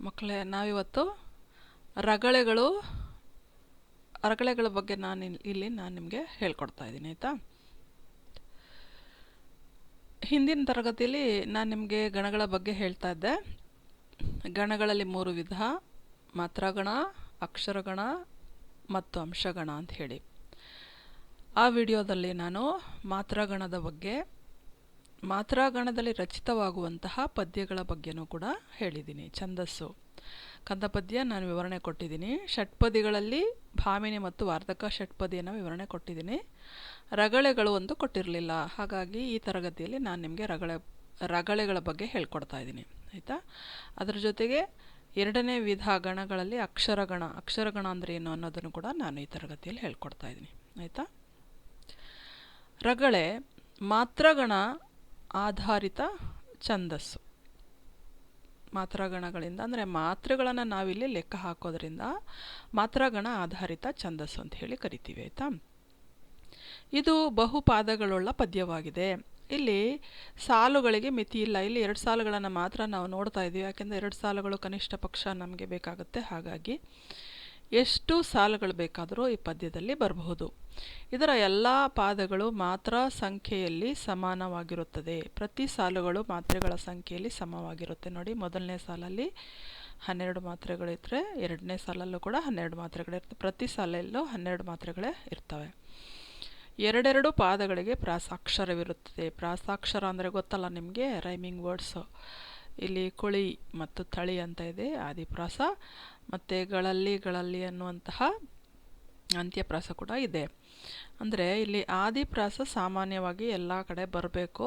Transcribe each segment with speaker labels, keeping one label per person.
Speaker 1: ಮಕ್ಕಳೇ, ನಾವಿವತ್ತು ರಗಳೆಗಳು, ರಗಳೆಗಳ ಬಗ್ಗೆ ನಾನು ಇಲ್- ಇಲ್ಲಿ ನಾನು ನಿಮಗೆ ಹೇಳ್ಕೊಡ್ತಾ ಇದ್ದೀನಿ, ಆಯಿತಾ? ಹಿಂದಿನ ತರಗತಿಯಲ್ಲಿ ನಾನು ನಿಮಗೆ ಗಣಗಳ ಬಗ್ಗೆ ಹೇಳ್ತಾ ಇದ್ದೆ. ಗಣಗಳಲ್ಲಿ ಮೂರು ವಿಧ, ಮಾತ್ರಗಣ, ಅಕ್ಷರಗಣ ಮತ್ತು ಅಂಶಗಣ ಅಂತ ಹೇಳಿ. ಆ ವಿಡಿಯೋದಲ್ಲಿ ನಾನು ಮಾತ್ರಗಣದ ಬಗ್ಗೆ ಮಾತ್ರಾಗಣದಲ್ಲಿ ರಚಿತವಾಗುವಂತಹ ಪದ್ಯಗಳ ಬಗ್ಗೆನೂ ಕೂಡ ಹೇಳಿದ್ದೀನಿ. ಛಂದಸ್ಸು. ಕಂದಪದ್ಯ ನಾನು ವಿವರಣೆ ಕೊಟ್ಟಿದ್ದೀನಿ. ಷಟ್ಪದಿಗಳಲ್ಲಿ ಭಾಮಿನಿ ಮತ್ತು ವಾರ್ಧಕ ಷಟ್ಪದಿಯನ್ನು ವಿವರಣೆ ಕೊಟ್ಟಿದ್ದೀನಿ. ರಗಳೆಗಳು ಒಂದು ಕೊಟ್ಟಿರಲಿಲ್ಲ. ಹಾಗಾಗಿ ಈ ತರಗತಿಯಲ್ಲಿ ನಾನು ನಿಮಗೆ ರಗಳೆ, ರಗಳೆಗಳ ಬಗ್ಗೆ ಹೇಳ್ಕೊಡ್ತಾ ಇದ್ದೀನಿ. ಆಯಿತಾ? ಅದರ ಜೊತೆಗೆ ಎರಡನೇ ವಿಧ ಗಣಗಳಲ್ಲಿ ಅಕ್ಷರಗಣ ಅಕ್ಷರಗಣ ಅಂದರೆ ಏನು ಅನ್ನೋದನ್ನು ಕೂಡ ನಾನು ಈ ತರಗತಿಯಲ್ಲಿ ಹೇಳ್ಕೊಡ್ತಾ ಇದ್ದೀನಿ. ಆಯಿತಾ? ರಗಳೆ ಮಾತ್ರಗಣ ಆಧಾರಿತ ಛಂದಸ್ಸು. ಮಾತ್ರಗಣಗಳಿಂದ, ಅಂದರೆ ಮಾತ್ರೆಗಳನ್ನು ನಾವಿಲ್ಲಿ ಲೆಕ್ಕ ಹಾಕೋದ್ರಿಂದ ಮಾತ್ರಗಣ ಆಧಾರಿತ ಛಂದಸ್ಸು ಅಂತ ಹೇಳಿ ಕರಿತೀವಿ, ಆಯಿತಾ? ಇದು ಬಹುಪಾದಗಳುಳ್ಳ ಪದ್ಯವಾಗಿದೆ. ಇಲ್ಲಿ ಸಾಲುಗಳಿಗೆ ಮಿತಿ ಇಲ್ಲ. ಇಲ್ಲಿ ಎರಡು ಸಾಲುಗಳನ್ನು ಮಾತ್ರ ನಾವು ನೋಡ್ತಾ ಇದ್ದೀವಿ ಯಾಕೆಂದರೆ ಎರಡು ಸಾಲುಗಳು ಕನಿಷ್ಠ ಪಕ್ಷ ನಮಗೆ ಬೇಕಾಗುತ್ತೆ. ಹಾಗಾಗಿ ಎಷ್ಟು ಸಾಲುಗಳು ಬೇಕಾದರೂ ಈ ಪದ್ಯದಲ್ಲಿ ಬರಬಹುದು. ಇದರ ಎಲ್ಲ ಪಾದಗಳು ಮಾತ್ರ ಸಂಖ್ಯೆಯಲ್ಲಿ ಸಮಾನವಾಗಿರುತ್ತದೆ. ಪ್ರತಿ ಸಾಲುಗಳು ಮಾತ್ರೆಗಳ ಸಂಖ್ಯೆಯಲ್ಲಿ ಸಮವಾಗಿರುತ್ತೆ. ನೋಡಿ, ಮೊದಲನೇ ಸಾಲಲ್ಲಿ ಹನ್ನೆರಡು ಮಾತ್ರೆಗಳಿದ್ದರೆ ಎರಡನೇ ಸಾಲಲ್ಲೂ ಕೂಡ ಹನ್ನೆರಡು ಮಾತ್ರೆಗಳಿರ್ತವೆ ಪ್ರತಿ ಸಾಲಲ್ಲೂ ಹನ್ನೆರಡು ಮಾತ್ರೆಗಳೇ ಇರ್ತವೆ. ಎರಡೆರಡು ಪಾದಗಳಿಗೆ ಪ್ರಾಸಾಕ್ಷರವಿರುತ್ತದೆ. ಪ್ರಾಸಾಕ್ಷರ ಅಂದರೆ ಗೊತ್ತಲ್ಲ ನಿಮಗೆ? Rhyming words. ಇಲ್ಲಿ ಕೊಳಿ ಮತ್ತು ತಳಿ ಅಂತ ಇದೆ, ಆದಿಪ್ರಾಸ. ಮತ್ತು ಗಳಲ್ಲಿ ಗಳಲ್ಲಿ ಅನ್ನುವಂತಹ ಅಂತ್ಯಪ್ರಾಸ ಕೂಡ ಇದೆ. ಅಂದರೆ ಇಲ್ಲಿ ಆದಿಪ್ರಾಸ ಸಾಮಾನ್ಯವಾಗಿ ಎಲ್ಲ ಕಡೆ ಬರಬೇಕು.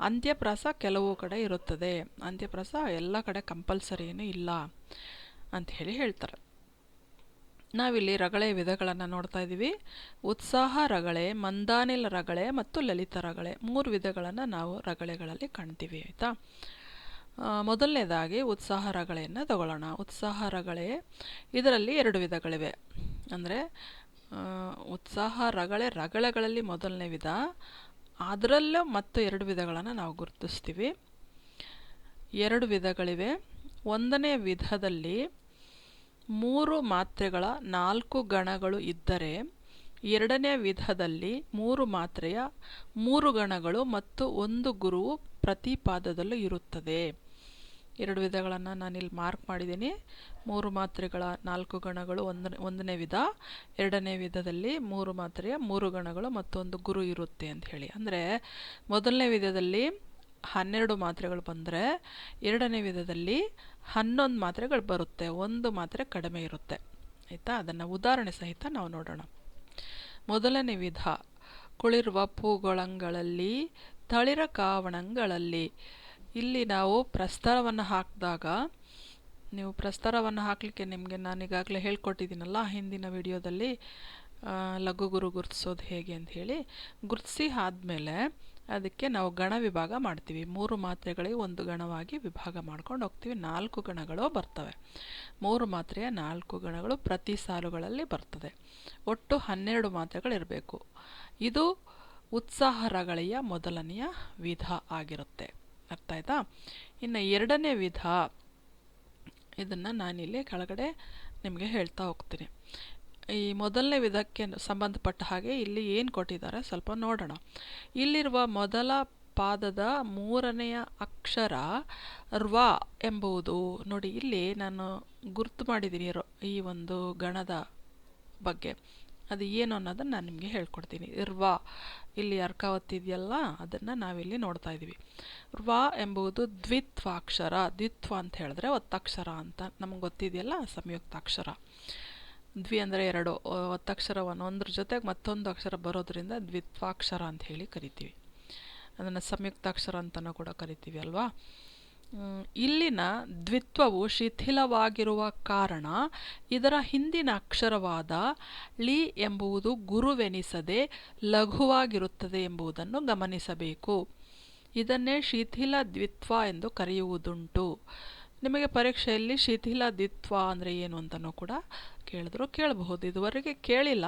Speaker 1: ಅಂತ್ಯಪ್ರಾಸ ಕೆಲವು ಕಡೆ ಇರುತ್ತದೆ. ಅಂತ್ಯಪ್ರಾಸ ಎಲ್ಲ ಕಡೆ ಕಂಪಲ್ಸರಿ ಏನು ಇಲ್ಲ ಹೇಳಿ ಹೇಳ್ತಾರೆ. ನಾವಿಲ್ಲಿ ರಗಳೆ ವಿಧಗಳನ್ನು ನೋಡ್ತಾ ಇದ್ದೀವಿ ಉತ್ಸಾಹ ರಗಳೆ, ಮಂದಾನಿಲ ರಗಳೆ ಮತ್ತು ಲಲಿತ ರಗಳೆ ಮೂರು ವಿಧಗಳನ್ನು ನಾವು ರಗಳೆಗಳಲ್ಲಿ ಕಾಣ್ತೀವಿ, ಆಯಿತಾ? ಮೊದಲನೇದಾಗಿ ಉತ್ಸಾಹ ತಗೊಳ್ಳೋಣ. ಉತ್ಸಾಹ ರಗಳೆ ಇದರಲ್ಲಿ ಎರಡು ವಿಧಗಳಿವೆ. ಅಂದರೆ ಉತ್ಸಾಹ ರಗಳೆ ರಗಳೆಗಳಲ್ಲಿ ಮೊದಲನೇ ವಿಧ, ಅದರಲ್ಲೂ ಮತ್ತು ಎರಡು ವಿಧಗಳನ್ನು ನಾವು ಗುರುತಿಸ್ತೀವಿ. ಎರಡು ವಿಧಗಳಿವೆ. ಒಂದನೇ ವಿಧದಲ್ಲಿ ಮೂರು ಮಾತ್ರೆಗಳ ನಾಲ್ಕು ಗಣಗಳು ಇದ್ದರೆ, ಎರಡನೇ ವಿಧದಲ್ಲಿ ಮೂರು ಮಾತ್ರೆಯ ಮೂರು ಗಣಗಳು ಮತ್ತು ಒಂದು ಗುರುವು ಪ್ರತಿಪಾದದಲ್ಲೂ ಇರುತ್ತದೆ. ಎರಡು ವಿಧಗಳನ್ನು ನಾನಿಲ್ಲಿ ಮಾರ್ಕ್ ಮಾಡಿದ್ದೀನಿ. ಮೂರು ಮಾತ್ರೆಗಳ ನಾಲ್ಕು ಗಣಗಳು ಒಂದನೇ ಒಂದನೇ ವಿಧ. ಎರಡನೇ ವಿಧದಲ್ಲಿ ಮೂರು ಮಾತ್ರೆಯ ಮೂರು ಗಣಗಳು ಮತ್ತೊಂದು ಗುರು ಇರುತ್ತೆ ಅಂತ ಹೇಳಿ. ಅಂದರೆ ಮೊದಲನೇ ವಿಧದಲ್ಲಿ ಹನ್ನೆರಡು ಮಾತ್ರೆಗಳು ಬಂದರೆ ಎರಡನೇ ವಿಧದಲ್ಲಿ ಹನ್ನೊಂದು ಮಾತ್ರೆಗಳು ಬರುತ್ತೆ. ಒಂದು ಮಾತ್ರೆ ಕಡಿಮೆ ಇರುತ್ತೆ. ಆಯಿತಾ? ಅದನ್ನು ಉದಾಹರಣೆ ಸಹಿತ ನಾವು ನೋಡೋಣ. ಮೊದಲನೇ ವಿಧ ಕುಳಿರುವ ಪೂಗೊಳಂಗಳಲ್ಲಿ, ತಳಿರ ಕಾವಣಗಳಲ್ಲಿ ಇಲ್ಲಿ ನಾವು ಪ್ರಸ್ತರವನ್ನು ಹಾಕಿದಾಗ, ನೀವು ಪ್ರಸ್ತರವನ್ನು ಹಾಕಲಿಕ್ಕೆ ನಿಮಗೆ ನಾನು ಈಗಾಗಲೇ ಹೇಳ್ಕೊಟ್ಟಿದ್ದೀನಲ್ಲ ಹಿಂದಿನ ವಿಡಿಯೋದಲ್ಲಿ ಲಘು ಗುರು ಗುರುತಿಸೋದು ಹೇಗೆ ಅಂತ ಹೇಳಿ, ಗುರುತಿಸಿ ಆದಮೇಲೆ ಅದಕ್ಕೆ ನಾವು ಗಣ ವಿಭಾಗ ಮಾಡ್ತೀವಿ. ಮೂರು ಮಾತ್ರೆಗಳಿಗೆ ಒಂದು ಗಣವಾಗಿ ವಿಭಾಗ ಮಾಡ್ಕೊಂಡು ಹೋಗ್ತೀವಿ. ನಾಲ್ಕು ಗಣಗಳು ಬರ್ತವೆ. ಮೂರು ಮಾತ್ರೆಯ ನಾಲ್ಕು ಗಣಗಳು ಪ್ರತಿ ಸಾಲುಗಳಲ್ಲಿ ಬರ್ತದೆ. ಒಟ್ಟು ಹನ್ನೆರಡು ಮಾತ್ರೆಗಳಿರಬೇಕು. ಇದು ಉತ್ಸಾಹ ರಗಳೆಯ ಮೊದಲನೆಯ ವಿಧ ಆಗಿರುತ್ತೆ. ಅರ್ಥ ಆಯ್ತಾ? ಇನ್ನು ಎರಡನೇ ವಿಧ ಇದನ್ನು ನಾನಿಲ್ಲಿ ಕೆಳಗಡೆ ನಿಮಗೆ ಹೇಳ್ತಾ ಹೋಗ್ತೀನಿ. ಈ ಮೊದಲನೇ ವಿಧಕ್ಕೆ ಸಂಬಂಧಪಟ್ಟ ಹಾಗೆ ಇಲ್ಲಿ ಏನು ಕೊಟ್ಟಿದ್ದಾರೆ ಸ್ವಲ್ಪ ನೋಡೋಣ. ಇಲ್ಲಿರುವ ಮೊದಲ ಪಾದದ ಮೂರನೆಯ ಅಕ್ಷರ ರ್ವ ಎಂಬುದು ನೋಡಿ, ಇಲ್ಲಿ ನಾನು ಗುರ್ತು ಮಾಡಿದ್ದೀನಿ ಈ ಒಂದು ಗಣದ ಬಗ್ಗೆ. ಅದು ಏನು ಅನ್ನೋದನ್ನು ನಾನು ನಿಮಗೆ ಹೇಳ್ಕೊಡ್ತೀನಿ. ರ್ವ ಇಲ್ಲಿ ಅರ್ಕಾವತಿ ಇದೆಯಲ್ಲ ಅದನ್ನು ನಾವಿಲ್ಲಿ ನೋಡ್ತಾ ಇದ್ದೀವಿ ವ ಎಂಬುದು ದ್ವಿತ್ವಾಕ್ಷರ, ದ್ವಿತ್ವ ಅಂತ ಹೇಳಿದ್ರೆ ಒತ್ತಕ್ಷರ ಅಂತ ನಮಗೆ ಗೊತ್ತಿದೆಯಲ್ಲ, ಸಂಯುಕ್ತಾಕ್ಷರ. ದ್ವಿ ಅಂದರೆ ಎರಡು ಒತ್ತಕ್ಷರವನ್ನು ಒಂದ್ರ ಜೊತೆಗೆ ಮತ್ತೊಂದು ಅಕ್ಷರ ಬರೋದರಿಂದ ದ್ವಿತ್ವಾಕ್ಷರ ಅಂತ ಹೇಳಿ ಕರಿತೀವಿ. ಅದನ್ನು ಸಂಯುಕ್ತಾಕ್ಷರ ಅಂತಲೂ ಕೂಡ ಕರಿತೀವಿ ಅಲ್ವಾ? ಇಲ್ಲಿನ ದ್ವಿತ್ವವು ಶಿಥಿಲವಾಗಿರುವ ಕಾರಣ ಇದರ ಹಿಂದಿನ ಅಕ್ಷರವಾದ ಳಿ ಎಂಬುದು ಗುರುವೆನಿಸದೆ ಲಘುವಾಗಿರುತ್ತದೆ ಎಂಬುದನ್ನು ಗಮನಿಸಬೇಕು. ಇದನ್ನೇ ಶಿಥಿಲ ದ್ವಿತ್ವ ಎಂದು ಕರೆಯುವುದುಂಟು. ನಿಮಗೆ ಪರೀಕ್ಷೆಯಲ್ಲಿ ಶಿಥಿಲ ದ್ವಿತ್ವ ಅಂದರೆ ಏನು ಅಂತಲೂ ಕೂಡ ಕೇಳಿದ್ರು, ಕೇಳಬಹುದು. ಇದುವರೆಗೆ ಕೇಳಿಲ್ಲ.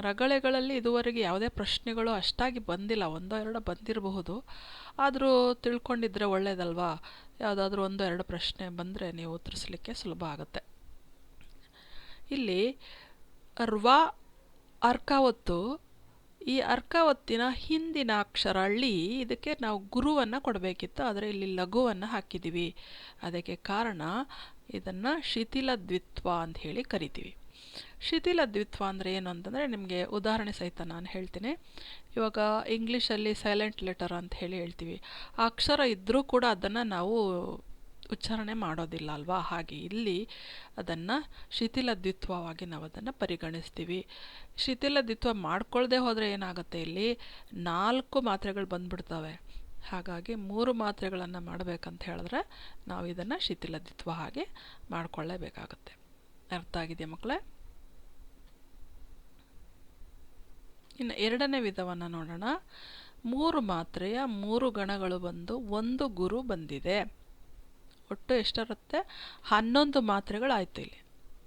Speaker 1: ರಗಳೆಗಳಲ್ಲಿ ಇದುವರೆಗೆ ಯಾವುದೇ ಪ್ರಶ್ನೆಗಳು ಅಷ್ಟಾಗಿ ಬಂದಿಲ್ಲ, ಒಂದೋ ಎರಡೋ ಬಂದಿರಬಹುದು. ಆದರೂ ತಿಳ್ಕೊಂಡಿದ್ರೆ ಒಳ್ಳೆಯದಲ್ವಾ ಯಾವುದಾದ್ರೂ ಒಂದು, ಎರಡು ಪ್ರಶ್ನೆ ಬಂದರೆ ನೀವು ಉತ್ತರಿಸಲಿಕ್ಕೆ ಸುಲಭ ಆಗುತ್ತೆ. ಇಲ್ಲಿ, ರ್ವಾ, ಅರ್ಕಾವತ್ತು. ಈ ಅರ್ಕಾವತ್ತಿನ ಹಿಂದಿನ ಅಕ್ಷರ ಳಿ ಇದಕ್ಕೆ ನಾವು ಗುರುವನ್ನು ಕೊಡಬೇಕಿತ್ತು. ಆದರೆ ಇಲ್ಲಿ ಲಘುವನ್ನು ಹಾಕಿದ್ದೀವಿ ಅದಕ್ಕೆ ಕಾರಣ ಇದನ್ನು ಶಿಥಿಲ ದ್ವಿತ್ವ ಅಂತ ಹೇಳಿ ಕರಿತೀವಿ. ಶಿಥಿಲ ದ್ವಿತ್ವ ಅಂದರೆ ಏನು ಅಂತಂದರೆ ನಿಮಗೆ ಉದಾಹರಣೆ ಸಹಿತ ನಾನು ಹೇಳ್ತೀನಿ. ಇವಾಗ ಇಂಗ್ಲೀಷಲ್ಲಿ ಸೈಲೆಂಟ್ ಲೆಟರ್ ಅಂತ ಹೇಳಿ ಹೇಳ್ತೀವಿ. ಅಕ್ಷರ ಇದ್ದರೂ ಕೂಡ ಅದನ್ನು ನಾವು ಉಚ್ಚಾರಣೆ ಮಾಡೋದಿಲ್ಲ ಅಲ್ವಾ? ಹಾಗೆ ಇಲ್ಲಿ ಅದನ್ನು ಶಿಥಿಲ ದ್ವಿತ್ವವಾಗಿ ನಾವು ಅದನ್ನು ಪರಿಗಣಿಸ್ತೀವಿ. ಶಿಥಿಲ ದ್ವಿತ್ವ ಮಾಡ್ಕೊಳ್ಳದೆ ಹೋದರೆ ಏನಾಗುತ್ತೆ ಇಲ್ಲಿ? ನಾಲ್ಕು ಮಾತ್ರೆಗಳು ಬಂದ್ಬಿಡ್ತವೆ. ಹಾಗಾಗಿ ಮೂರು ಮಾತ್ರೆಗಳನ್ನು ಮಾಡಬೇಕಂತ ಹೇಳಿದ್ರೆ ನಾವು ಇದನ್ನು ಶಿಥಿಲ ದ್ವಿತ್ವ ಹಾಗೆ ಮಾಡಿಕೊಳ್ಳೇಬೇಕಾಗುತ್ತೆ. ಅರ್ಥ ಆಗಿದೆಯಾ ಮಕ್ಕಳೇ? ಇನ್ನು ಎರಡನೇ ವಿಧವನ್ನು ನೋಡೋಣ. ಮೂರು ಮಾತ್ರೆಯ ಮೂರು ಗಣಗಳು ಬಂದು ಒಂದು ಗುರು ಬಂದಿದೆ. ಒಟ್ಟು ಎಷ್ಟಿರುತ್ತೆ? ಹನ್ನೊಂದು ಮಾತ್ರೆಗಳಾಯಿತು ಇಲ್ಲಿ.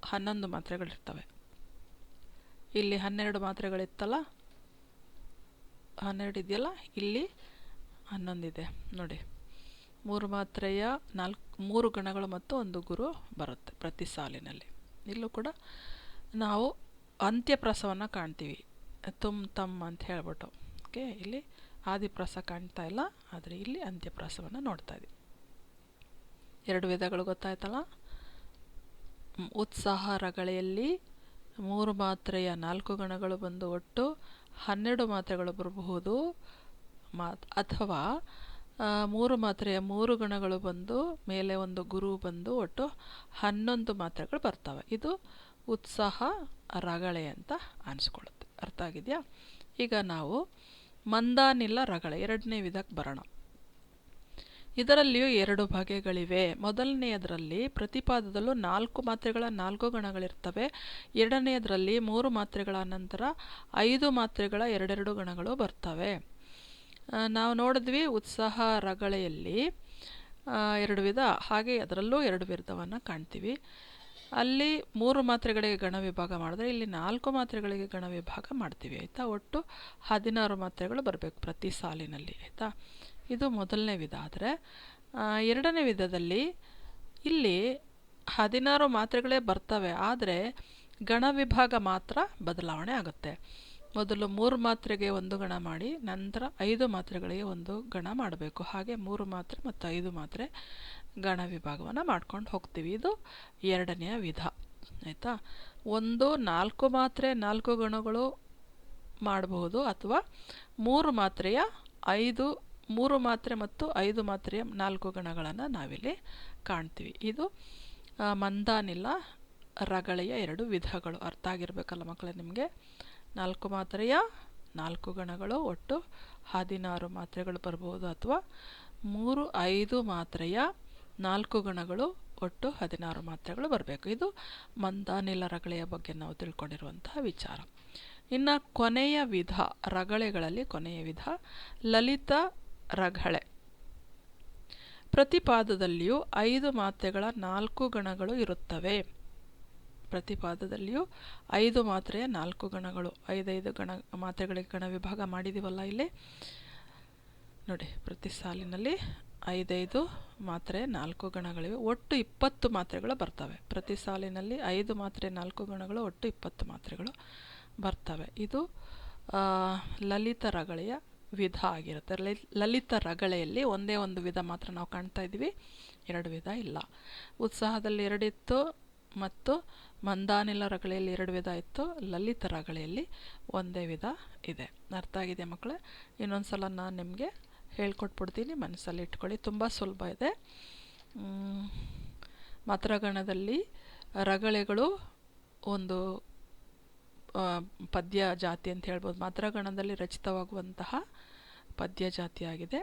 Speaker 1: ಹನ್ನೊಂದು ಮಾತ್ರೆಗಳಿರ್ತವೆ. ಇಲ್ಲಿ ಹನ್ನೆರಡು ಮಾತ್ರೆಗಳಿತ್ತಲ್ಲ? ಹನ್ನೆರಡು ಇದೆಯಲ್ಲ? ಇಲ್ಲಿ ಹನ್ನೊಂದಿದೆ. ನೋಡಿ. ಮೂರು ಮಾತ್ರೆಯ ನಾಲ್ಕು, ಮೂರು ಗಣಗಳು ಮತ್ತು ಒಂದು ಗುರು ಬರುತ್ತೆ ಪ್ರತಿ ಸಾಲಿನಲ್ಲಿ. ಇಲ್ಲೂ ಕೂಡ ನಾವು ಅಂತ್ಯಪ್ರಾಸವನ್ನು ಕಾಣ್ತೀವಿ. ತುಮ್ ತಮ್ ಅಂತ ಹೇಳ್ಬಿಟ್ಟು. ಓಕೆ ಇಲ್ಲಿ ಆದಿಪ್ರಾಸ ಕಾಣ್ತಾ ಇಲ್ಲ, ಆದರೆ ಇಲ್ಲಿ ಅಂತ್ಯಪ್ರಾಸವನ್ನು ನೋಡ್ತಾ ಇದ್ದೀವಿ ಎರಡು ವಿಧಗಳು ಗೊತ್ತಾಯ್ತಲ್ಲ? ಉತ್ಸಾಹ ರಗಳೆಯಲ್ಲಿ ಮೂರು ಮಾತ್ರೆಯ ನಾಲ್ಕು ಗಣಗಳು ಬಂದು ಒಟ್ಟು ಹನ್ನೆರಡು ಮಾತ್ರೆಗಳು ಬರಬಹುದು. ಮಾತ್, ಅಥವಾ ಮೂರು ಮಾತ್ರೆಯ ಮೂರು ಗಣಗಳು ಬಂದು ಮೇಲೆ ಒಂದು ಗುರು ಬಂದು ಒಟ್ಟು ಹನ್ನೊಂದು ಮಾತ್ರೆಗಳು ಬರ್ತವೆ. ಇದು ಉತ್ಸಾಹ, ರಗಳೆ ಅಂತ ಅನಿಸ್ಕೊಳ್ಳುತ್ತೆ. ಅರ್ಥ ಆಗಿದೆಯಾ ಈಗ ನಾವು ಮಂದಾನಿಲ್ಲ ರಗಳ, ಎರಡನೇ ವಿಧಕ್ಕೆ ಬರೋಣ. ಇದರಲ್ಲಿಯೂ ಎರಡು ಬಗೆಗಳಿವೆ ಮೊದಲನೆಯದರಲ್ಲಿ ಪ್ರತಿಪಾದದಲ್ಲೂ ನಾಲ್ಕು ಮಾತ್ರೆಗಳ ನಾಲ್ಕು ಗಣಗಳಿರ್ತವೆ. ಎರಡನೆಯದರಲ್ಲಿ ಮೂರು ಮಾತ್ರೆಗಳ ನಂತರ ಐದು ಮಾತ್ರೆಗಳ ಎರಡೆರಡು ಗಣಗಳು ಬರ್ತವೆ. ನಾವು ನೋಡಿದ್ವಿ ಉತ್ಸಾಹ ರಗಳೆಯಲ್ಲಿ ಎರಡು ವಿಧ. ಹಾಗೆ ಅದರಲ್ಲೂ ಎರಡು ವಿಧವನ್ನು ಕಾಣ್ತೀವಿ. ಅಲ್ಲಿ ಮೂರು ಮಾತ್ರೆಗಳಿಗೆ ಗಣ ವಿಭಾಗ ಮಾಡಿದ್ರೆ ಇಲ್ಲಿ ನಾಲ್ಕು ಮಾತ್ರೆಗಳಿಗೆ ಗಣ ವಿಭಾಗ ಮಾಡ್ತೀವಿ, ಆಯಿತಾ? ಒಟ್ಟು ಹದಿನಾರು ಮಾತ್ರೆಗಳು ಬರಬೇಕು ಪ್ರತಿ ಸಾಲಿನಲ್ಲಿ, ಆಯಿತಾ? ಇದು ಮೊದಲನೇ ವಿಧ. ಆದರೆ ಎರಡನೇ ವಿಧದಲ್ಲಿ ಇಲ್ಲಿ ಹದಿನಾರು ಮಾತ್ರೆಗಳೇ ಬರ್ತವೆ, ಆದರೆ ಗಣ ವಿಭಾಗ ಮಾತ್ರ ಬದಲಾವಣೆ ಆಗುತ್ತೆ. ಮೊದಲು ಮೂರು ಮಾತ್ರೆಗೆ ಒಂದು ಗಣ ಮಾಡಿ, ನಂತರ ಐದು ಮಾತ್ರೆಗಳಿಗೆ ಒಂದು ಗಣ ಮಾಡಬೇಕು. ಹಾಗೆ ಮೂರು ಮಾತ್ರೆ ಮತ್ತು ಐದು ಮಾತ್ರೆ ಗಣ ವಿಭಾಗವನ್ನು ಮಾಡ್ಕೊಂಡು ಹೋಗ್ತೀವಿ. ಇದು ಎರಡನೆಯ ವಿಧ, ಆಯಿತಾ? ಒಂದು, ನಾಲ್ಕು ಮಾತ್ರೆ, ನಾಲ್ಕು ಗಣಗಳು ಮಾಡಬಹುದು ಅಥವಾ ಮೂರು ಮಾತ್ರೆಯ ಐದು, ಮೂರು ಮಾತ್ರೆ ಮತ್ತು ಐದು ಮಾತ್ರೆಯ ನಾಲ್ಕು ಗಣಗಳನ್ನು ನಾವಿಲ್ಲಿ ಕಾಣ್ತೀವಿ. ಇದು ಮಂದಾನಿಲ್ಲ ರಗಳೆಯ ಎರಡು ವಿಧಗಳು. ಅರ್ಥ ಆಗಿರಬೇಕಲ್ಲ ಮಕ್ಕಳೇ ನಿಮಗೆ? ನಾಲ್ಕು ಮಾತ್ರೆಯ ನಾಲ್ಕು ಗಣಗಳು ಒಟ್ಟು ಹದಿನಾರು ಮಾತ್ರೆಗಳು ಬರ್ಬೋದು ಅಥವಾ ಮೂರು, ಐದು ಮಾತ್ರೆಯ ನಾಲ್ಕು ಗಣಗಳು ಒಟ್ಟು ಹದಿನಾರು ಮಾತ್ರೆಗಳು ಬರಬೇಕು. ಇದು ಮಂದಾನಿಲ ರಗಳೆಯ ಬಗ್ಗೆ ನಾವು ತಿಳ್ಕೊಂಡಿರುವಂತಹ ವಿಚಾರ. ಇನ್ನು ಕೊನೆಯ ವಿಧ, ರಗಳೆಗಳಲ್ಲಿ ಕೊನೆಯ ವಿಧ, ಲಲಿತ ರಗಳೆ. ಪ್ರತಿಪಾದದಲ್ಲಿಯೂ ಐದು ಮಾತ್ರೆಗಳ ನಾಲ್ಕು ಗಣಗಳು ಇರುತ್ತವೆ. ಪ್ರತಿಪಾದದಲ್ಲಿಯೂ ಐದು ಮಾತ್ರೆಯ ನಾಲ್ಕು ಗಣಗಳು, ಐದೈದು ಗಣ ಮಾತ್ರೆಗಳಿಗೆ ಗಣ ವಿಭಾಗ ಮಾಡಿದ್ದೀವಲ್ಲ ಇಲ್ಲಿ. ನೋಡಿ, ಪ್ರತಿ ಸಾಲಿನಲ್ಲಿ ಐದೈದು ಮಾತ್ರೆ, ನಾಲ್ಕು ಗಣಗಳಿವೆ. ಒಟ್ಟು ಇಪ್ಪತ್ತು ಮಾತ್ರೆಗಳು ಬರ್ತವೆ. ಪ್ರತಿ ಸಾಲಿನಲ್ಲಿ ಐದು ಮಾತ್ರೆ, ನಾಲ್ಕು ಗಣಗಳು, ಒಟ್ಟು ಇಪ್ಪತ್ತು ಮಾತ್ರೆಗಳು ಬರ್ತವೆ. ಇದು ಲಲಿತ ರಗಳೆಯ ವಿಧ ಆಗಿರುತ್ತೆ. ಲಲಿತ ರಗಳೆಯಲ್ಲಿ ಒಂದೇ ಒಂದು ವಿಧ ಮಾತ್ರ ನಾವು ಕಾಣ್ತಾ ಇದ್ದೀವಿ. ಎರಡು ವಿಧ ಇಲ್ಲ. ಉತ್ಸಾಹದಲ್ಲಿ ಎರಡಿತ್ತು ಮತ್ತು ಮಂದಾನಿಲ ರಗಳೆಯಲ್ಲಿ ಎರಡು ವಿಧ ಇತ್ತು ಲಲಿತ ರಗಳೆಯಲ್ಲಿ ಒಂದೇ ವಿಧ ಇದೆ. ಅರ್ಥ ಆಗಿದೆ ಮಕ್ಕಳೇ? ಇನ್ನೊಂದು ಸಲ ನಾನು ನಿಮಗೆ ಹೇಳ್ಕೊಟ್ಬಿಡ್ತೀನಿ, ಮನಸ್ಸಲ್ಲಿ ಇಟ್ಕೊಳ್ಳಿ. ತುಂಬ ಸುಲಭ ಇದೆ. ಮಾತ್ರಗಣದಲ್ಲಿ ರಗಳೆಗಳು ಒಂದು ಪದ್ಯ ಜಾತಿ ಅಂತ ಹೇಳ್ಬೋದು. ಮಾತ್ರಗಣದಲ್ಲಿ ರಚಿತವಾಗುವಂತಹ ಪದ್ಯ ಜಾತಿಯಾಗಿದೆ.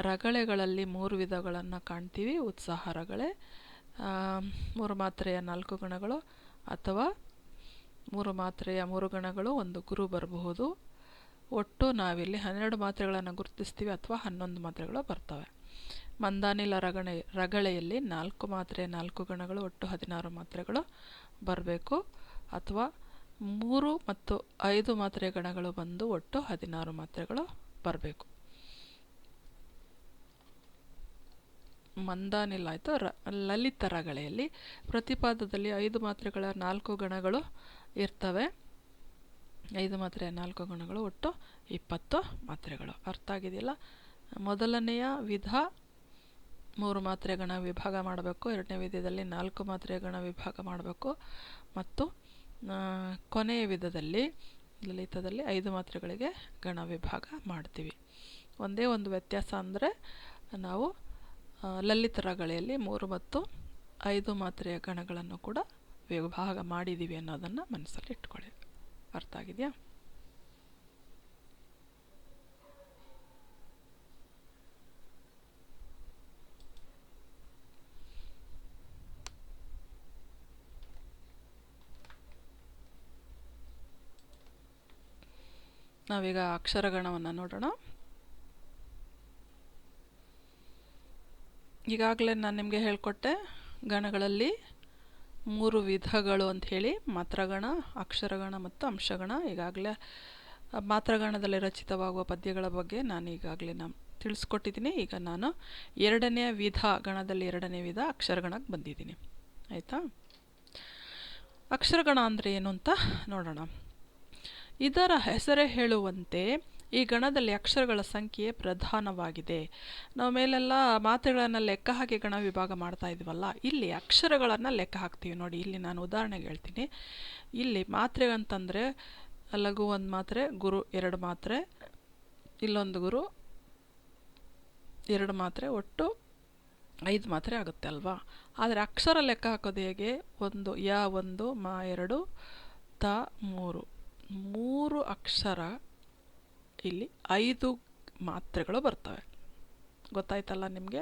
Speaker 1: ರಗಳೆಗಳಲ್ಲಿ ಮೂರು ವಿಧಗಳನ್ನು ಕಾಣ್ತೀವಿ. ಉತ್ಸಾಹ ರಗಳೆ ಮೂರು ಮಾತ್ರೆಯ ನಾಲ್ಕು ಗಣಗಳು ಅಥವಾ ಮೂರು ಮಾತ್ರೆಯ ಮೂರು ಗಣಗಳು ಒಂದು ಗುರು ಬರಬಹುದು. ಒಟ್ಟು ನಾವಿಲ್ಲಿ ಹನ್ನೆರಡು ಮಾತ್ರೆಗಳನ್ನು ಗುರುತಿಸ್ತೀವಿ ಅಥವಾ ಹನ್ನೊಂದು ಮಾತ್ರೆಗಳು ಬರ್ತವೆ. ಮಂದಾನಿಲ ರಗಣೆ ರಗಳೆಯಲ್ಲಿ ನಾಲ್ಕು ಮಾತ್ರೆ ನಾಲ್ಕು ಗಣಗಳು, ಒಟ್ಟು ಹದಿನಾರು ಮಾತ್ರೆಗಳು ಬರಬೇಕು. ಅಥವಾ ಮೂರು ಮತ್ತು ಐದು ಮಾತ್ರೆ ಗಣಗಳು ಬಂದು ಒಟ್ಟು ಹದಿನಾರು ಮಾತ್ರೆಗಳು ಬರಬೇಕು. ಮಂದಾನಿಲ್ಲ ಆಯಿತು. ರ, ಲಲಿತ ರಗಳೆಯಲ್ಲಿ ಪ್ರತಿಪಾದದಲ್ಲಿ ಐದು ಮಾತ್ರೆಗಳ ನಾಲ್ಕು ಗಣಗಳು ಇರ್ತವೆ. ಐದು ಮಾತ್ರೆಯ ನಾಲ್ಕು ಗಣಗಳು ಒಟ್ಟು ಇಪ್ಪತ್ತು ಮಾತ್ರೆಗಳು. ಅರ್ಥ ಆಗಿದೆಯಲ್ಲ? ಮೊದಲನೆಯ ವಿಧ ಮೂರು ಮಾತ್ರೆ ಗಣ ವಿಭಾಗ ಮಾಡಬೇಕು. ಎರಡನೇ ವಿಧದಲ್ಲಿ ನಾಲ್ಕು ಮಾತ್ರೆ ಗಣ ವಿಭಾಗ ಮಾಡಬೇಕು. ಮತ್ತು ಕೊನೆಯ ವಿಧದಲ್ಲಿ, ಲಲಿತದಲ್ಲಿ ಐದು ಮಾತ್ರೆಗಳಿಗೆ ಗಣ ವಿಭಾಗ ಮಾಡ್ತೀವಿ. ಒಂದೇ ಒಂದು ವ್ಯತ್ಯಾಸ ಅಂದರೆ ನಾವು ಲಲಿತ ರಗಳೆಯಲ್ಲಿ ಮೂರು ಮತ್ತು ಐದು ಮಾತ್ರೆಯ ಗಣಗಳನ್ನು ಕೂಡ ವಿಭಾಗ ಮಾಡಿದ್ದೀವಿ ಅನ್ನೋದನ್ನು ಮನಸ್ಸಲ್ಲಿ ಇಟ್ಕೊಳ್ಳಿ. ಅರ್ಥ ಆಗಿದೆಯಾ? ನಾವೀಗ ಅಕ್ಷರಗಣವನ್ನು ನೋಡೋಣ. ಈಗಾಗಲೇ ನಾನು ನಿಮಗೆ ಹೇಳಿಕೊಟ್ಟೆ ಗಣಗಳಲ್ಲಿ ಮೂರು ವಿಧಗಳು ಅಂತ ಹೇಳಿ, ಮಾತ್ರಗಣ, ಅಕ್ಷರಗಣ ಮತ್ತು ಅಂಶಗಣ. ಈಗಾಗಲೇ ಮಾತ್ರಗಣದಲ್ಲಿ ರಚಿತವಾಗುವ ಪದ್ಯಗಳ ಬಗ್ಗೆ ನಾನು ಈಗಾಗಲೇ ನಾನು ತಿಳಿಸ್ಕೊಟ್ಟಿದ್ದೀನಿ. ಈಗ ನಾನು ಎರಡನೇ ವಿಧ, ಗಣದಲ್ಲಿ ಎರಡನೇ ವಿಧ ಅಕ್ಷರಗಣಕ್ಕೆ ಬಂದಿದ್ದೀನಿ. ಆಯಿತಾ? ಅಕ್ಷರಗಣ ಅಂದರೆ ಏನು ಅಂತ ನೋಡೋಣ. ಇದರ ಹೆಸರೇ ಹೇಳುವಂತೆ ಈ ಗಣದಲ್ಲಿ ಅಕ್ಷರಗಳ ಸಂಖ್ಯೆ ಪ್ರಧಾನವಾಗಿದೆ. ನಾವು ಮೇಲೆಲ್ಲ ಮಾತ್ರೆಗಳನ್ನು ಲೆಕ್ಕ ಹಾಕಿ ಗಣ ವಿಭಾಗ ಮಾಡ್ತಾ ಇದ್ವಲ್ಲ, ಇಲ್ಲಿ ಅಕ್ಷರಗಳನ್ನು ಲೆಕ್ಕ ಹಾಕ್ತೀವಿ ನೋಡಿ. ಇಲ್ಲಿ ನಾನು ಉದಾಹರಣೆಗೆ ಹೇಳ್ತೀನಿ. ಇಲ್ಲಿ ಮಾತ್ರೆ ಅಂತಂದರೆ, ಲಘು ಒಂದು ಮಾತ್ರೆ, ಗುರು ಎರಡು ಮಾತ್ರೆ, ಇಲ್ಲೊಂದು ಗುರು ಎರಡು ಮಾತ್ರೆ, ಒಟ್ಟು ಐದು ಮಾತ್ರೆ ಆಗುತ್ತೆ ಅಲ್ವಾ? ಆದರೆ ಅಕ್ಷರ ಲೆಕ್ಕ ಹಾಕೋದು ಹೇಗೆ? ಒಂದು, ಯ, ಒಂದು, ಮಾ, ಎರಡು, ತ, ಮೂರು. ಮೂರು ಅಕ್ಷರ ಇಲ್ಲಿ ಐದು ಮಾತ್ರೆಗಳು ಬರ್ತವೆ. ಗೊತ್ತಾಯ್ತಲ್ಲ ನಿಮಗೆ?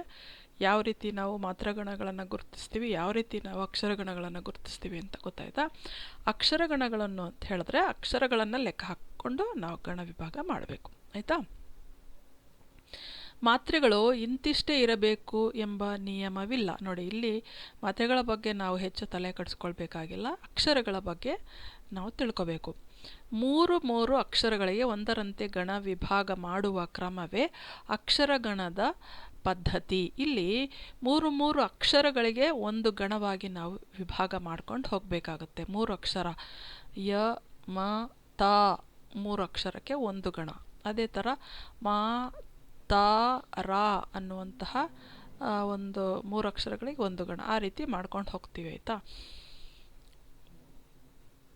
Speaker 1: ಯಾವ ರೀತಿ ನಾವು ಮಾತ್ರಗಣಗಳನ್ನು ಗುರುತಿಸ್ತೀವಿ, ಯಾವ ರೀತಿ ನಾವು ಅಕ್ಷರಗಣಗಳನ್ನು ಗುರುತಿಸ್ತೀವಿ ಅಂತ ಗೊತ್ತಾಯ್ತಾ? ಅಕ್ಷರಗಣಗಳನ್ನು ಅಂತ ಹೇಳಿದ್ರೆ ಅಕ್ಷರಗಳನ್ನು ಲೆಕ್ಕ ಹಾಕ್ಕೊಂಡು ನಾವು ಗಣ ವಿಭಾಗ ಮಾಡಬೇಕು. ಆಯಿತಾ? ಮಾತ್ರೆಗಳು ಇಂತಿಷ್ಟೇ ಇರಬೇಕು ಎಂಬ ನಿಯಮವಿಲ್ಲ. ನೋಡಿ, ಇಲ್ಲಿ ಮಾತ್ರೆಗಳ ಬಗ್ಗೆ ನಾವು ಹೆಚ್ಚು ತಲೆ ಕಡಿಸ್ಕೊಳ್ಬೇಕಾಗಿಲ್ಲ. ಅಕ್ಷರಗಳ ಬಗ್ಗೆ ನಾವು ತಿಳ್ಕೋಬೇಕು. ಮೂರು ಮೂರು ಅಕ್ಷರಗಳಿಗೆ ಒಂದರಂತೆ ಗಣ ವಿಭಾಗ ಮಾಡುವ ಕ್ರಮವೇ ಅಕ್ಷರಗಣದ ಪದ್ಧತಿ. ಇಲ್ಲಿ ಮೂರು ಮೂರು ಅಕ್ಷರಗಳಿಗೆ ಒಂದು ಗಣವಾಗಿ ನಾವು ವಿಭಾಗ ಮಾಡ್ಕೊಂಡು ಹೋಗಬೇಕಾಗುತ್ತೆ. ಮೂರು ಅಕ್ಷರ ಯ, ಮ, ತ ಮೂರು ಅಕ್ಷರಕ್ಕೆ ಒಂದು ಗಣ. ಅದೇ ಥರ ಮಾ, ತ, ರ ಅನ್ನುವಂತಹ ಒಂದು ಮೂರು ಅಕ್ಷರಗಳಿಗೆ ಒಂದು ಗಣ. ಆ ರೀತಿ ಮಾಡ್ಕೊಂಡು ಹೋಗ್ತೀವಿ, ಆಯಿತಾ?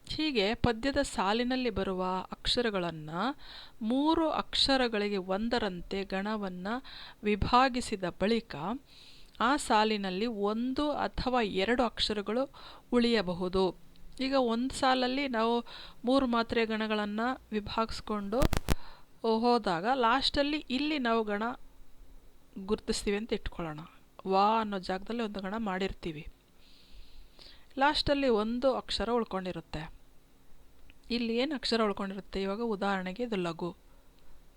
Speaker 1: ಹೀಗೆ ಪದ್ಯದ ಸಾಲಿನಲ್ಲಿ ಬರುವ ಅಕ್ಷರಗಳನ್ನು ಮೂರು ಅಕ್ಷರಗಳಿಗೆ ಒಂದರಂತೆ ಗಣವನ್ನು ವಿಭಾಗಿಸಿದ ಬಳಿಕ ಆ ಸಾಲಿನಲ್ಲಿ ಒಂದು ಅಥವಾ ಎರಡು ಅಕ್ಷರಗಳು ಉಳಿಯಬಹುದು. ಈಗ ಒಂದು ಸಾಲಲ್ಲಿ ನಾವು ಮೂರು ಮಾತ್ರೆ ಗಣಗಳನ್ನು ವಿಭಾಗಿಸ್ಕೊಂಡು ಹೋದಾಗ ಲಾಸ್ಟಲ್ಲಿ ಇಲ್ಲಿ ನಾವು ಗಣ ಗುರುತಿಸ್ತೀವಿ ಅಂತ ಇಟ್ಕೊಳ್ಳೋಣ. ವಾ ಅನ್ನೋ ಜಾಗದಲ್ಲಿ ಒಂದು ಗಣ ಮಾಡಿರ್ತೀವಿ. ಲಾಸ್ಟಲ್ಲಿ ಒಂದು ಅಕ್ಷರ ಉಳ್ಕೊಂಡಿರುತ್ತೆ. ಇಲ್ಲಿ ಏನು ಅಕ್ಷರ ಉಳ್ಕೊಂಡಿರುತ್ತೆ? ಇವಾಗ ಉದಾಹರಣೆಗೆ ಇದು ಲಘು.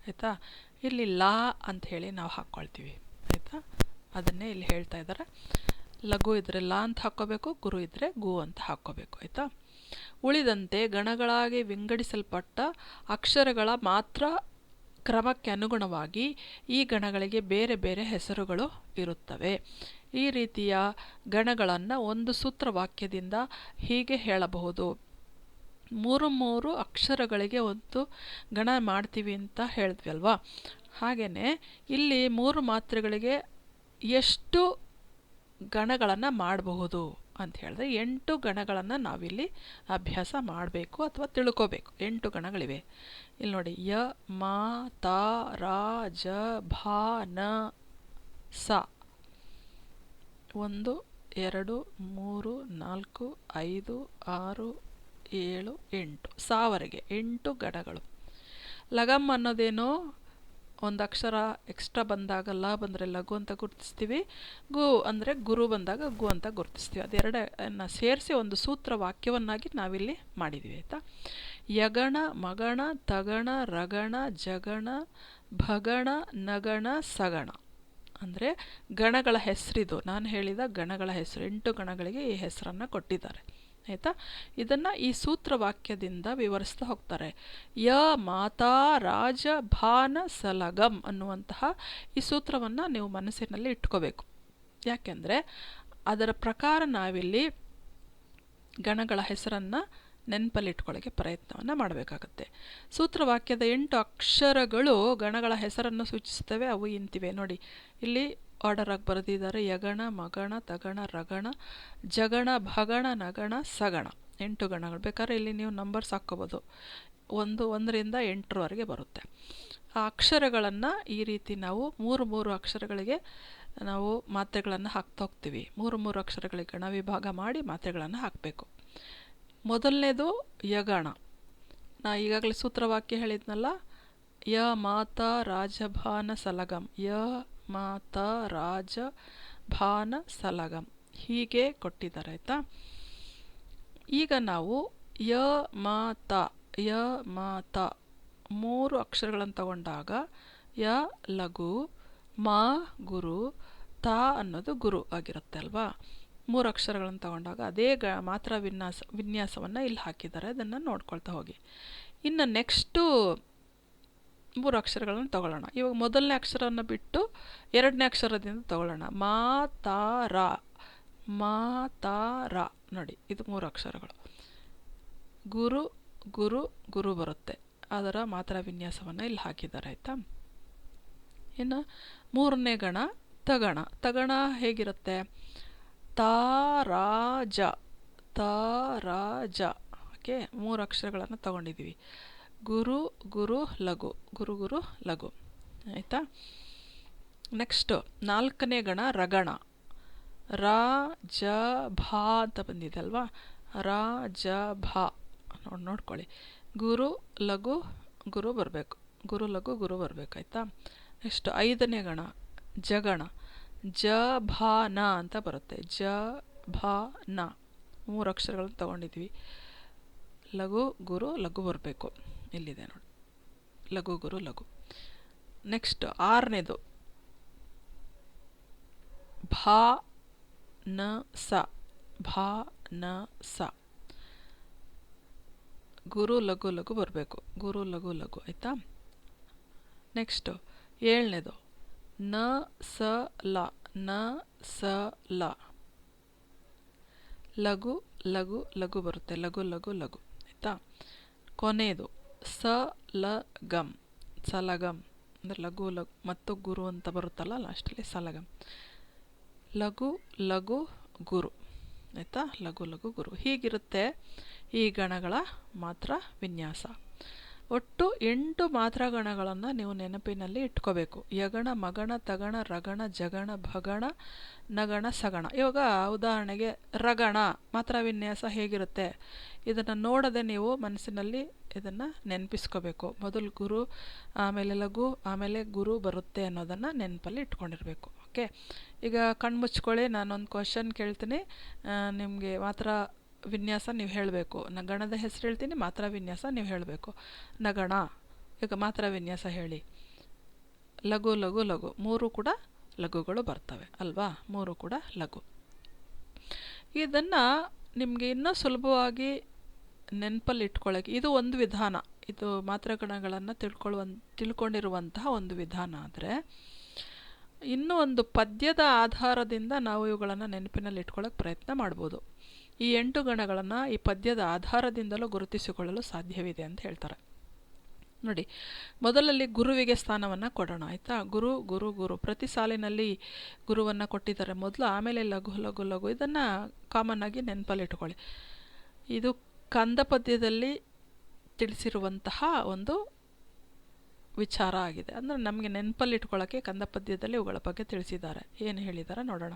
Speaker 1: ಆಯಿತಾ? ಇಲ್ಲಿ ಲಾ ಅಂತ ಹೇಳಿ ನಾವು ಹಾಕ್ಕೊಳ್ತೀವಿ. ಆಯಿತಾ? ಅದನ್ನೇ ಇಲ್ಲಿ ಹೇಳ್ತಾ ಇದ್ದಾರೆ. ಲಘು ಇದ್ದರೆ ಲಾ ಅಂತ ಹಾಕ್ಕೋಬೇಕು, ಗುರು ಇದ್ದರೆ ಗು ಅಂತ ಹಾಕ್ಕೋಬೇಕು. ಆಯಿತಾ? ಉಳಿದಂತೆ ಗಣಗಳಾಗಿ ವಿಂಗಡಿಸಲ್ಪಟ್ಟ ಅಕ್ಷರಗಳ ಮಾತ್ರ ಕ್ರಮಕ್ಕೆ ಅನುಗುಣವಾಗಿ ಈ ಗಣಗಳಿಗೆ ಬೇರೆ ಬೇರೆ ಹೆಸರುಗಳು ಇರುತ್ತವೆ. ಈ ರೀತಿಯ ಗಣಗಳನ್ನು ಒಂದು ಸೂತ್ರವಾಕ್ಯದಿಂದ ಹೀಗೆ ಹೇಳಬಹುದು. ಮೂರು ಮೂರು ಅಕ್ಷರಗಳಿಗೆ ಒಂದು ಗಣ ಮಾಡ್ತೀವಿ ಅಂತ ಹೇಳಿದ್ವಿ ಅಲ್ವಾ ಹಾಗೆಯೇ ಇಲ್ಲಿ ಮೂರು ಮಾತ್ರೆಗಳಿಗೆ ಎಷ್ಟು ಗಣಗಳನ್ನು ಮಾಡಬಹುದು ಅಂತ ಹೇಳಿದ್ರೆ ಎಂಟು ಗಣಗಳನ್ನು ನಾವಿಲ್ಲಿ ಅಭ್ಯಾಸ ಮಾಡಬೇಕು ಅಥವಾ ತಿಳ್ಕೋಬೇಕು. ಎಂಟು ಗಣಗಳಿವೆ. ಇಲ್ಲಿ ನೋಡಿ, ಯ, ಮ, ತ, ರ, ಜ, ಭ, ನ, ಸ. ಒಂದು, ಎರಡು, ಮೂರು, ನಾಲ್ಕು, ಐದು, ಆರು, ಏಳು, ಎಂಟು. ಸಾವಿರಗೆ ಎಂಟು ಗಡಗಳು. ಲಗಮ್ ಅನ್ನೋದೇನು ಒಂದು ಅಕ್ಷರ ಎಕ್ಸ್ಟ್ರಾ ಬಂದಾಗ ಲ ಬಂದರೆ ಲಘು ಅಂತ ಗುರುತಿಸ್ತೀವಿ. ಗು ಅಂದರೆ ಗುರು ಬಂದಾಗ ಗು ಅಂತ ಗುರುತಿಸ್ತೀವಿ. ಅದೆರಡನ್ನು ಸೇರಿಸಿ ಒಂದು ಸೂತ್ರ ವಾಕ್ಯವನ್ನಾಗಿ ನಾವಿಲ್ಲಿ ಮಾಡಿದ್ದೀವಿ ಆಯಿತಾ? ಯಗಣ, ಮಗಣ, ತಗಣ, ರಗಣ, ಜಗಣ, ಭಗಣ, ನಗಣ, ಸಗಣ. ಅಂದರೆ ಗಣಗಳ ಹೆಸರಿದು. ನಾನು ಹೇಳಿದ ಗಣಗಳ ಹೆಸರು, ಎಂಟು ಗಣಗಳಿಗೆ ಈ ಹೆಸರನ್ನು ಕೊಟ್ಟಿದ್ದಾರೆ. ಆಯಿತಾ? ಇದನ್ನು ಈ ಸೂತ್ರವಾಕ್ಯದಿಂದ ವಿವರಿಸ್ತಾ ಹೋಗ್ತಾರೆ. ಯ ಮಾತಾ ರಾಜ ಭಾನ ಸಲಗಂ ಅನ್ನುವಂತಹ ಈ ಸೂತ್ರವನ್ನು ನೀವು ಮನಸ್ಸಿನಲ್ಲಿ ಇಟ್ಕೋಬೇಕು. ಯಾಕೆಂದರೆ ಅದರ ಪ್ರಕಾರ ನಾವಿಲ್ಲಿ ಗಣಗಳ ಹೆಸರನ್ನು ನೆನಪಲ್ಲಿಟ್ಕೊಳ್ಳೋಕ್ಕೆ ಪ್ರಯತ್ನವನ್ನು ಮಾಡಬೇಕಾಗತ್ತೆ. ಸೂತ್ರವಾಕ್ಯದ ಎಂಟು ಅಕ್ಷರಗಳು ಗಣಗಳ ಹೆಸರನ್ನು ಸೂಚಿಸುತ್ತವೆ, ಅವು ಇಂತಿವೆ. ನೋಡಿ, ಇಲ್ಲಿ ಆರ್ಡರ್ ಆಗಿ ಬರೆದಿದ್ದಾರೆ. ಯಗಣ, ಮಗಣ, ತಗಣ, ರಗಣ, ಜಗಣ, ಭಗಣ, ನಗಣ, ಸಗಣ. ಎಂಟು ಗಣಗಳು ಬೇಕಾದ್ರೆ ಇಲ್ಲಿ ನೀವು ನಂಬರ್ಸ್ ಹಾಕ್ಕೋಬೋದು. ಒಂದು, ಒಂದರಿಂದ ಎಂಟರವರೆಗೆ ಬರುತ್ತೆ. ಆ ಅಕ್ಷರಗಳನ್ನು ಈ ರೀತಿ ನಾವು ಮೂರು ಮೂರು ಅಕ್ಷರಗಳಿಗೆ ನಾವು ಮಾತ್ರೆಗಳನ್ನು ಹಾಕ್ತಾ ಹೋಗ್ತೀವಿ. ಮೂರು ಮೂರು ಅಕ್ಷರಗಳಿಗೆ ಗಣ ವಿಭಾಗ ಮಾಡಿ ಮಾತ್ರೆಗಳನ್ನು ಹಾಕಬೇಕು. ಮೊದಲನೇದು ಯಗಣ. ನಾ ಈಗಾಗಲೇ ಸೂತ್ರವಾಕ್ಯ ಹೇಳಿದ್ನಲ್ಲ, ಯ ಮಾತ ರಾಜಭಾನ ಸಲಗಂ. ಯ ಮಾತ ರಾಜ ಭಾನ ಸಲಗಂ. ಹೀಗೆ ಕೊಟ್ಟಿದ್ದಾರೆ, ಆಯಿತಾ? ಈಗ ನಾವು ಯ ಮಾತ ಯ ಮಾತ ಮೂರು ಅಕ್ಷರಗಳನ್ನು ತಗೊಂಡಾಗ, ಯ ಲಘು, ಮಾ ಗುರು, ತಾ ಅನ್ನೋದು ಗುರು ಆಗಿರುತ್ತೆ, ಅಲ್ವಾ? ಮೂರು ಅಕ್ಷರಗಳನ್ನು ತಗೊಂಡಾಗ ಅದೇ ಗ ಮಾತ್ರ ವಿನ್ಯಾಸ, ವಿನ್ಯಾಸವನ್ನು ಇಲ್ಲಿ ಹಾಕಿದ್ದಾರೆ. ಅದನ್ನು ನೋಡ್ಕೊಳ್ತಾ ಹೋಗಿ. ಇನ್ನು ನೆಕ್ಸ್ಟು ಮೂರು ಅಕ್ಷರಗಳನ್ನು ತಗೊಳ್ಳೋಣ. ಇವಾಗ ಮೊದಲನೇ ಅಕ್ಷರವನ್ನು ಬಿಟ್ಟು ಎರಡನೇ ಅಕ್ಷರದಿಂದ ತಗೊಳ್ಳೋಣ. ಮಾ, ತಾ, ರಾ. ಮಾ, ತಾ, ರಾ. ನೋಡಿ, ಇದು ಮೂರು ಅಕ್ಷರಗಳು. ಗುರು ಗುರು ಗುರು ಬರುತ್ತೆ. ಅದರ ಮಾತ್ರ ವಿನ್ಯಾಸವನ್ನು ಇಲ್ಲಿ ಹಾಕಿದ್ದಾರೆ, ಆಯಿತಾ? ಇನ್ನು ಮೂರನೇ ಗಣ, ತಗಣ. ತಗಣ ಹೇಗಿರುತ್ತೆ? ತಾರಾಜ ತಾರಾಜ ಓಕೆ, ಮೂರು ಅಕ್ಷರಗಳನ್ನು ತಗೊಂಡಿದ್ದೀವಿ. ಗುರು ಗುರು, ಲಘು. ಗುರು ಗುರು, ಲಘು. ಆಯಿತಾ? ನೆಕ್ಸ್ಟು ನಾಲ್ಕನೇ ಗಣ ರಗಣ. ರಾ, ಜ, ಭಾ ಅಂತ ಬಂದಿದೆ ಅಲ್ವಾ? ರಾ, ಜ, ಭಾ. ನೋಡಿ, ನೋಡ್ಕೊಳ್ಳಿ. ಗುರು, ಲಘು, ಗುರು ಬರಬೇಕು. ಗುರು, ಲಘು, ಗುರು ಬರಬೇಕಾಯ್ತಾ ನೆಕ್ಸ್ಟ್ ಐದನೇ ಗಣ ಜಗಣ ಜ ಭ ನ ಅಂತ ಬರುತ್ತೆ. ಜ ಭ ನ ಮೂರು ಅಕ್ಷರಗಳನ್ನು ತಗೊಂಡಿದ್ವಿ. ಲಘು ಗುರು, ಲಘು ಬರಬೇಕು. ಇಲ್ಲಿದೆ ನೋಡಿ. ಲಘು ಗುರು, ಲಘು. ನೆಕ್ಸ್ಟ್ ಆರನೇದು. ಭ ನ ಸ ಭ ನ ಸ ಗುರು, ಲಘು ಲಘು ಬರಬೇಕು. ಗುರು, ಲಘು ಲಘು. ಆಯಿತಾ? ನೆಕ್ಸ್ಟು ಏಳನೇದು. ನ ಸ ಲ, ನ ಸ ಲ. ಲಘು ಲಘು ಲಘು ಬರುತ್ತೆ. ಲಘು ಲಘು ಲಘು. ಆಯಿತಾ? ಕೊನೆಯದು ಸ, ಲ ಗಮ್ ಸಲಗಮ್ ಅಂದರೆ ಲಘು ಲಘು, ಮತ್ತು ಗುರು ಅಂತ ಬರುತ್ತಲ್ಲ ಲಾಸ್ಟಲ್ಲಿ ಸಲಗಮ್ ಲಘು ಲಘು, ಗುರು. ಆಯಿತಾ? ಲಘು ಲಘು, ಗುರು. ಹೀಗಿರುತ್ತೆ ಈ ಗಣಗಳ ಮಾತ್ರ ವಿನ್ಯಾಸ. ಒಟ್ಟು ಎಂಟು ಮಾತ್ರಗಣಗಳನ್ನು ನೀವು ನೆನಪಿನಲ್ಲಿ ಇಟ್ಕೋಬೇಕು. ಯಗಣ, ಮಗಣ, ತಗಣ, ರಗಣ, ಜಗಣ, ಭಗಣ, ನಗಣ, ಸಗಣ. ಇವಾಗ ಉದಾಹರಣೆಗೆ ರಗಣ ಮಾತ್ರ ವಿನ್ಯಾಸ ಹೇಗಿರುತ್ತೆ? ಇದನ್ನು ನೋಡದೆ ನೀವು ಮನಸ್ಸಿನಲ್ಲಿ ಇದನ್ನು ನೆನಪಿಸ್ಕೋಬೇಕು. ಮೊದಲು ಗುರು, ಆಮೇಲೆ ಲಘು, ಆಮೇಲೆ ಗುರು ಬರುತ್ತೆ ಅನ್ನೋದನ್ನು ನೆನಪಲ್ಲಿ ಇಟ್ಕೊಂಡಿರಬೇಕು. ಓಕೆ? ಈಗ ಕಣ್ಮುಚ್ಕೊಳ್ಳಿ, ನಾನೊಂದು ಕ್ವಶನ್ ಕೇಳ್ತೀನಿ. ನಿಮಗೆ ಮಾತ್ರ ವಿನ್ಯಾಸ ನೀವು ಹೇಳಬೇಕು. ನ ಗಣದ ಹೆಸರು ಹೇಳ್ತೀನಿ, ಮಾತ್ರ ವಿನ್ಯಾಸ ನೀವು ಹೇಳಬೇಕು. ನಗಣ, ಈಗ ಮಾತ್ರ ವಿನ್ಯಾಸ ಹೇಳಿ. ಲಘು ಲಘು ಲಘು. ಮೂರು ಕೂಡ ಲಘುಗಳು ಬರ್ತವೆ, ಅಲ್ವಾ? ಮೂರು ಕೂಡ ಲಘು. ಇದನ್ನು ನಿಮಗೆ ಇನ್ನೂ ಸುಲಭವಾಗಿ ನೆನಪಲ್ಲಿ ಇಟ್ಕೊಳ್ಳೋಕೆ, ಇದು ಒಂದು ವಿಧಾನ. ಇದು ಮಾತ್ರಗಣಗಳನ್ನು ತಿಳ್ಕೊಳ್ಳುವ, ತಿಳ್ಕೊಂಡಿರುವಂತಹ ಒಂದು ವಿಧಾನ ಆದರೆ, ಇನ್ನೂ ಒಂದು ಪದ್ಯದ ಆಧಾರದಿಂದ ನಾವು ಇವುಗಳನ್ನು ನೆನಪಿನಲ್ಲಿ ಇಟ್ಕೊಳ್ಳೋಕೆ ಪ್ರಯತ್ನ ಮಾಡ್ಬೋದು. ಈ ಎಂಟು ಗಣಗಳನ್ನು ಈ ಪದ್ಯದ ಆಧಾರದಿಂದಲೂ ಗುರುತಿಸಿಕೊಳ್ಳಲು ಸಾಧ್ಯವಿದೆ ಅಂತ ಹೇಳ್ತಾರೆ. ನೋಡಿ, ಮೊದಲಲ್ಲಿ ಗುರುವಿಗೆ ಸ್ಥಾನವನ್ನು ಕೊಡೋಣ, ಆಯಿತಾ? ಗುರು ಗುರು ಗುರು. ಪ್ರತಿ ಸಾಲಿನಲ್ಲಿ ಗುರುವನ್ನು ಕೊಟ್ಟಿದ್ದಾರೆ. ಮೊದಲು ಆಮೇಲೆ ಲಘು ಲಘು ಲಘು. ಇದನ್ನು ಕಾಮನ್ ಆಗಿ ನೆನಪಲ್ಲಿಟ್ಕೊಳ್ಳಿ ಇದು ಕಂದ ಪದ್ಯದಲ್ಲಿ ತಿಳಿಸಿರುವಂತಹ ಒಂದು ವಿಚಾರ ಆಗಿದೆ. ಅಂದರೆ ನಮಗೆ ನೆನಪಲ್ಲಿಟ್ಕೊಳ್ಳೋಕ್ಕೆ ಕಂದ ಪದ್ಯದಲ್ಲಿ ಇವುಗಳ ಬಗ್ಗೆ ತಿಳಿಸಿದ್ದಾರೆ. ಏನು ಹೇಳಿದ್ದಾರೆ ನೋಡೋಣ.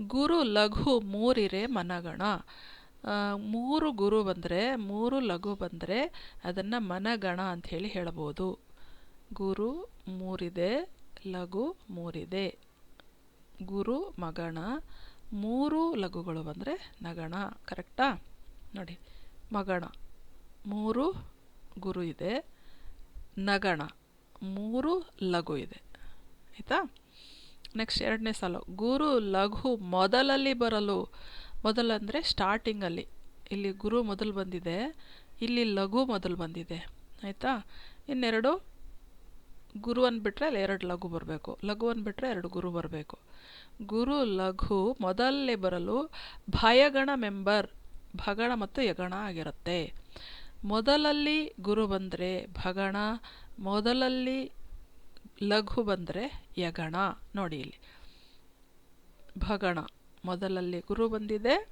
Speaker 1: ಗುರು ಲಘು ಮೂರಿರೆ ಮನಗಣ. ಮೂರು ಗುರು ಬಂದರೆ, ಮೂರು ಲಘು ಬಂದರೆ ಅದನ್ನು ಮನಗಣ ಅಂಥೇಳಿ ಹೇಳ್ಬೋದು. ಗುರು ಮೂರಿದೆ, ಲಘು ಮೂರಿದೆ. ಗುರು ಮಗಣ, ಮೂರು ಲಘುಗಳು ಬಂದರೆ ನಗಣ ಕರೆಕ್ಟಾ ನೋಡಿ, ಮಗಣ, ಮೂರು ಗುರು ಇದೆ, ನಗಣ, ಮೂರು ಲಘು ಇದೆ. ಆಯಿತಾ? ನೆಕ್ಸ್ಟ್ ಎರಡನೇ ಸಾಲು, ಗುರು ಲಘು ಮೊದಲಲ್ಲಿ ಬರಲು, ಮೊದಲಂದರೆ ಸ್ಟಾರ್ಟಿಂಗಲ್ಲಿ ಇಲ್ಲಿ ಗುರು ಮೊದಲು ಬಂದಿದೆ, ಇಲ್ಲಿ ಲಘು ಮೊದಲು ಬಂದಿದೆ. ಆಯಿತಾ? ಇನ್ನೆರಡು ಗುರು ಅಂದ್ಬಿಟ್ರೆ ಅಲ್ಲಿ ಎರಡು ಲಘು ಬರಬೇಕು. ಲಘು ಅಂದ್ಬಿಟ್ರೆ ಎರಡು ಗುರು ಬರಬೇಕು. ಗುರು ಲಘು ಮೊದಲೇ ಬರಲು ಭಯಗಣ ಮೆಂಬರ್ ಭಗಣ ಮತ್ತು ಯಗಣ ಆಗಿರುತ್ತೆ. ಮೊದಲಲ್ಲಿ ಗುರು ಬಂದರೆ ಭಗಣ, ಮೊದಲಲ್ಲಿ ಲಘು ಬಂದರೆ ಯಗಣ. ನೋಡಿ ಇಲ್ಲಿ. ಭಗಣ ಮೊದಲಲ್ಲಿ ಗುರು ಬಂದಿದೆ.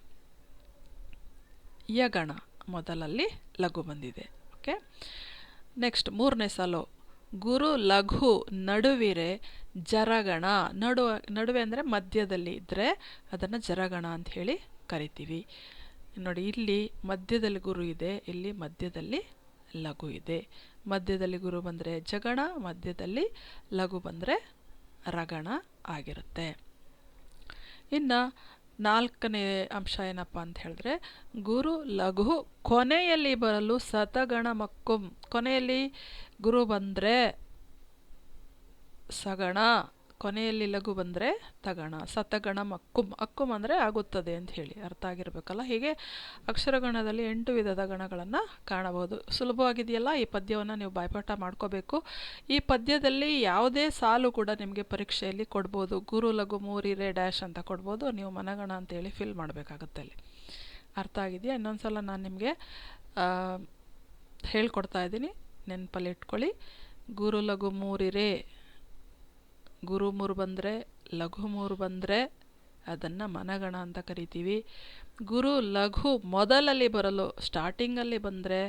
Speaker 1: ಯಗಣ ಮೊದಲಲ್ಲಿ ಲಘು ಬಂದಿದೆ. ಓಕೆ? ನೆಕ್ಸ್ಟ್ ಮೂರನೇ ಸಾಲು, ಗುರು ಲಘು ನಡುವಿರೆ ಜರಗಣ. ನಡುವ, ನಡುವೆ ಅಂದರೆ ಮಧ್ಯದಲ್ಲಿ ಇದ್ದರೆ ಅದನ್ನು ಜರಗಣ ಅಂತ ಹೇಳಿ ಕರಿತೀವಿ. ನೋಡಿ, ಇಲ್ಲಿ ಮಧ್ಯದಲ್ಲಿ ಗುರು ಇದೆ, ಇಲ್ಲಿ ಮಧ್ಯದಲ್ಲಿ ಲಘು ಇದೆ. ಮಧ್ಯದಲ್ಲಿ ಗುರು ಬಂದರೆ ಜಗಣ ಮಧ್ಯದಲ್ಲಿ ಲಘು ಬಂದರೆ ರಗಣ ಆಗಿರುತ್ತೆ. ಇನ್ನು ನಾಲ್ಕನೇ ಅಂಶ ಏನಪ್ಪ ಅಂತ ಹೇಳಿದ್ರೆ, ಗುರು ಲಘು ಕೊನೆಯಲ್ಲಿ ಬರಲು ಸತಗಣ ಮಕ್ಕುಂ. ಕೊನೆಯಲ್ಲಿ ಗುರು ಬಂದರೆ ಸಗಣ. ಕೊನೆಯಲ್ಲಿ ಲಘು ಬಂದರೆ ತಗಣ, ಸತಗಣ ಅಕ್ಕುಂ ಅಕ್ಕುಂ ಅಂದರೆ ಆಗುತ್ತದೆ ಅಂತ ಹೇಳಿ ಅರ್ಥ ಆಗಿರಬೇಕಲ್ಲ? ಹೀಗೆ ಅಕ್ಷರಗಣದಲ್ಲಿ ಎಂಟು ವಿಧದ ಗಣಗಳನ್ನು ಕಾಣಬಹುದು. ಸುಲಭವಾಗಿದೆಯಲ್ಲ? ಈ ಪದ್ಯವನ್ನು ನೀವು ಬಾಯ್ಪಾಠ ಮಾಡ್ಕೋಬೇಕು. ಈ ಪದ್ಯದಲ್ಲಿ ಯಾವುದೇ ಸಾಲು ಕೂಡ ನಿಮಗೆ ಪರೀಕ್ಷೆಯಲ್ಲಿ ಕೊಡ್ಬೋದು. ಗುರು, ಲಘು ಮೂರಿರೆ ಡ್ಯಾಶ್ ಅಂತ ಕೊಡ್ಬೋದು. ನೀವು ಮನಗಣ ಅಂತೇಳಿ ಫಿಲ್ ಮಾಡಬೇಕಾಗುತ್ತೆ ಅಲ್ಲಿ. ಅರ್ಥ ಆಗಿದೆಯಾ? ಇನ್ನೊಂದು ಸಲ ನಾನು ನಿಮಗೆ ಹೇಳ್ಕೊಡ್ತಾ ಇದ್ದೀನಿ. ನೆನಪಲ್ಲಿ ಇಟ್ಕೊಳ್ಳಿ. ಗುರು, ಲಘು ಮೂರಿರೆ ಗುರು ಮೂರು ಬಂದರೆ, ಲಘು ಮೂರು ಬಂದರೆ ಅದನ್ನು ಮನಗಣ ಅಂತ ಕರಿತೀವಿ. ಗುರು ಲಘು ಮೊದಲಲ್ಲಿ ಬರಲು ಸ್ಟಾರ್ಟಿಂಗಲ್ಲಿ ಬಂದರೆ,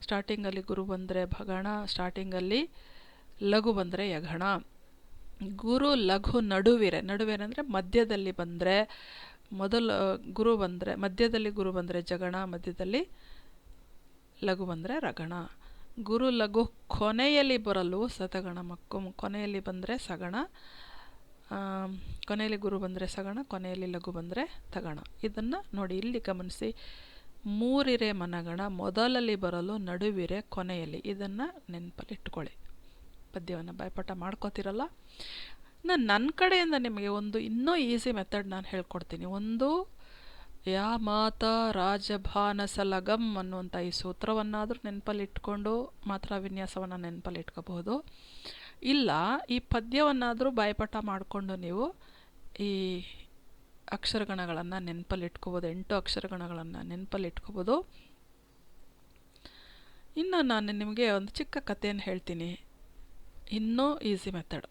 Speaker 1: ಸ್ಟಾರ್ಟಿಂಗಲ್ಲಿ ಗುರು ಬಂದರೆ ಭಗಣ, ಸ್ಟಾರ್ಟಿಂಗಲ್ಲಿ ಲಘು ಬಂದರೆ ಯಘಣ. ಗುರು ಲಘು ನಡುವಿರೆ ನಡುವಿರೆ ಅಂದರೆ ಮಧ್ಯದಲ್ಲಿ ಬಂದರೆ, ಮೊದಲು ಗುರು ಬಂದರೆ, ಮಧ್ಯದಲ್ಲಿ ಗುರು ಬಂದರೆ ಜಗಣ, ಮಧ್ಯದಲ್ಲಿ ಲಘು ಬಂದರೆ ರಗಣ. ಗುರು ಲಘು ಕೊನೆಯಲ್ಲಿ ಬರಲು ಸತಗಣ ಮಕ್ಕು ಕೊನೆಯಲ್ಲಿ ಬಂದರೆ ಸಗಣ ಕೊನೆಯಲ್ಲಿ ಗುರು ಬಂದರೆ ಸಗಣ, ಕೊನೆಯಲ್ಲಿ ಲಘು ಬಂದರೆ ತಗಣ. ಇದನ್ನು ನೋಡಿ ಇಲ್ಲಿ ಗಮನಿಸಿ. ಮೂರಿರೆ ಮನಗಣ, ಮೊದಲಲ್ಲಿ ಬರಲು ನಡುವಿರೆ ಕೊನೆಯಲ್ಲಿ. ಇದನ್ನು ನೆನಪಲ್ಲಿ ಇಟ್ಕೊಳ್ಳಿ ಪದ್ಯವನ್ನು ಬಾಯ್ಪಾಠ ಮಾಡ್ಕೋತಿರಲ್ಲ? ನಾನು ನನ್ನ ಕಡೆಯಿಂದ ನಿಮಗೆ ಒಂದು ಇನ್ನೂ ಈಸಿ ಮೆಥಡ್ ನಾನು ಹೇಳ್ಕೊಡ್ತೀನಿ. ಒಂದು ಯಾ ಮಾತಾ ರಾಜಭಾನಸಲಗಂ ಅನ್ನುವಂಥ ಈ ಸೂತ್ರವನ್ನಾದರೂ ನೆನಪಲ್ಲಿಟ್ಕೊಂಡು ಮಾತ್ರ ವಿನ್ಯಾಸವನ್ನು ನೆನಪಲ್ಲಿಟ್ಕೋಬಹುದು. ಇಲ್ಲ, ಈ ಪದ್ಯವನ್ನಾದರೂ ಬಾಯಿಪಾಠ ಮಾಡಿಕೊಂಡು ನೀವು ಈ ಅಕ್ಷರಗಣಗಳನ್ನು ನೆನಪಲ್ಲಿಟ್ಕೋಬೋದು ಎಂಟು ಅಕ್ಷರಗಣಗಳನ್ನು ನೆನಪಲ್ಲಿಟ್ಕೋಬೋದು ಇನ್ನು ನಾನು ನಿಮಗೆ ಒಂದು ಚಿಕ್ಕ ಕಥೆಯನ್ನು ಹೇಳ್ತೀನಿ. ಇನ್ನೂ ಈಸಿ ಮೆಥಡ್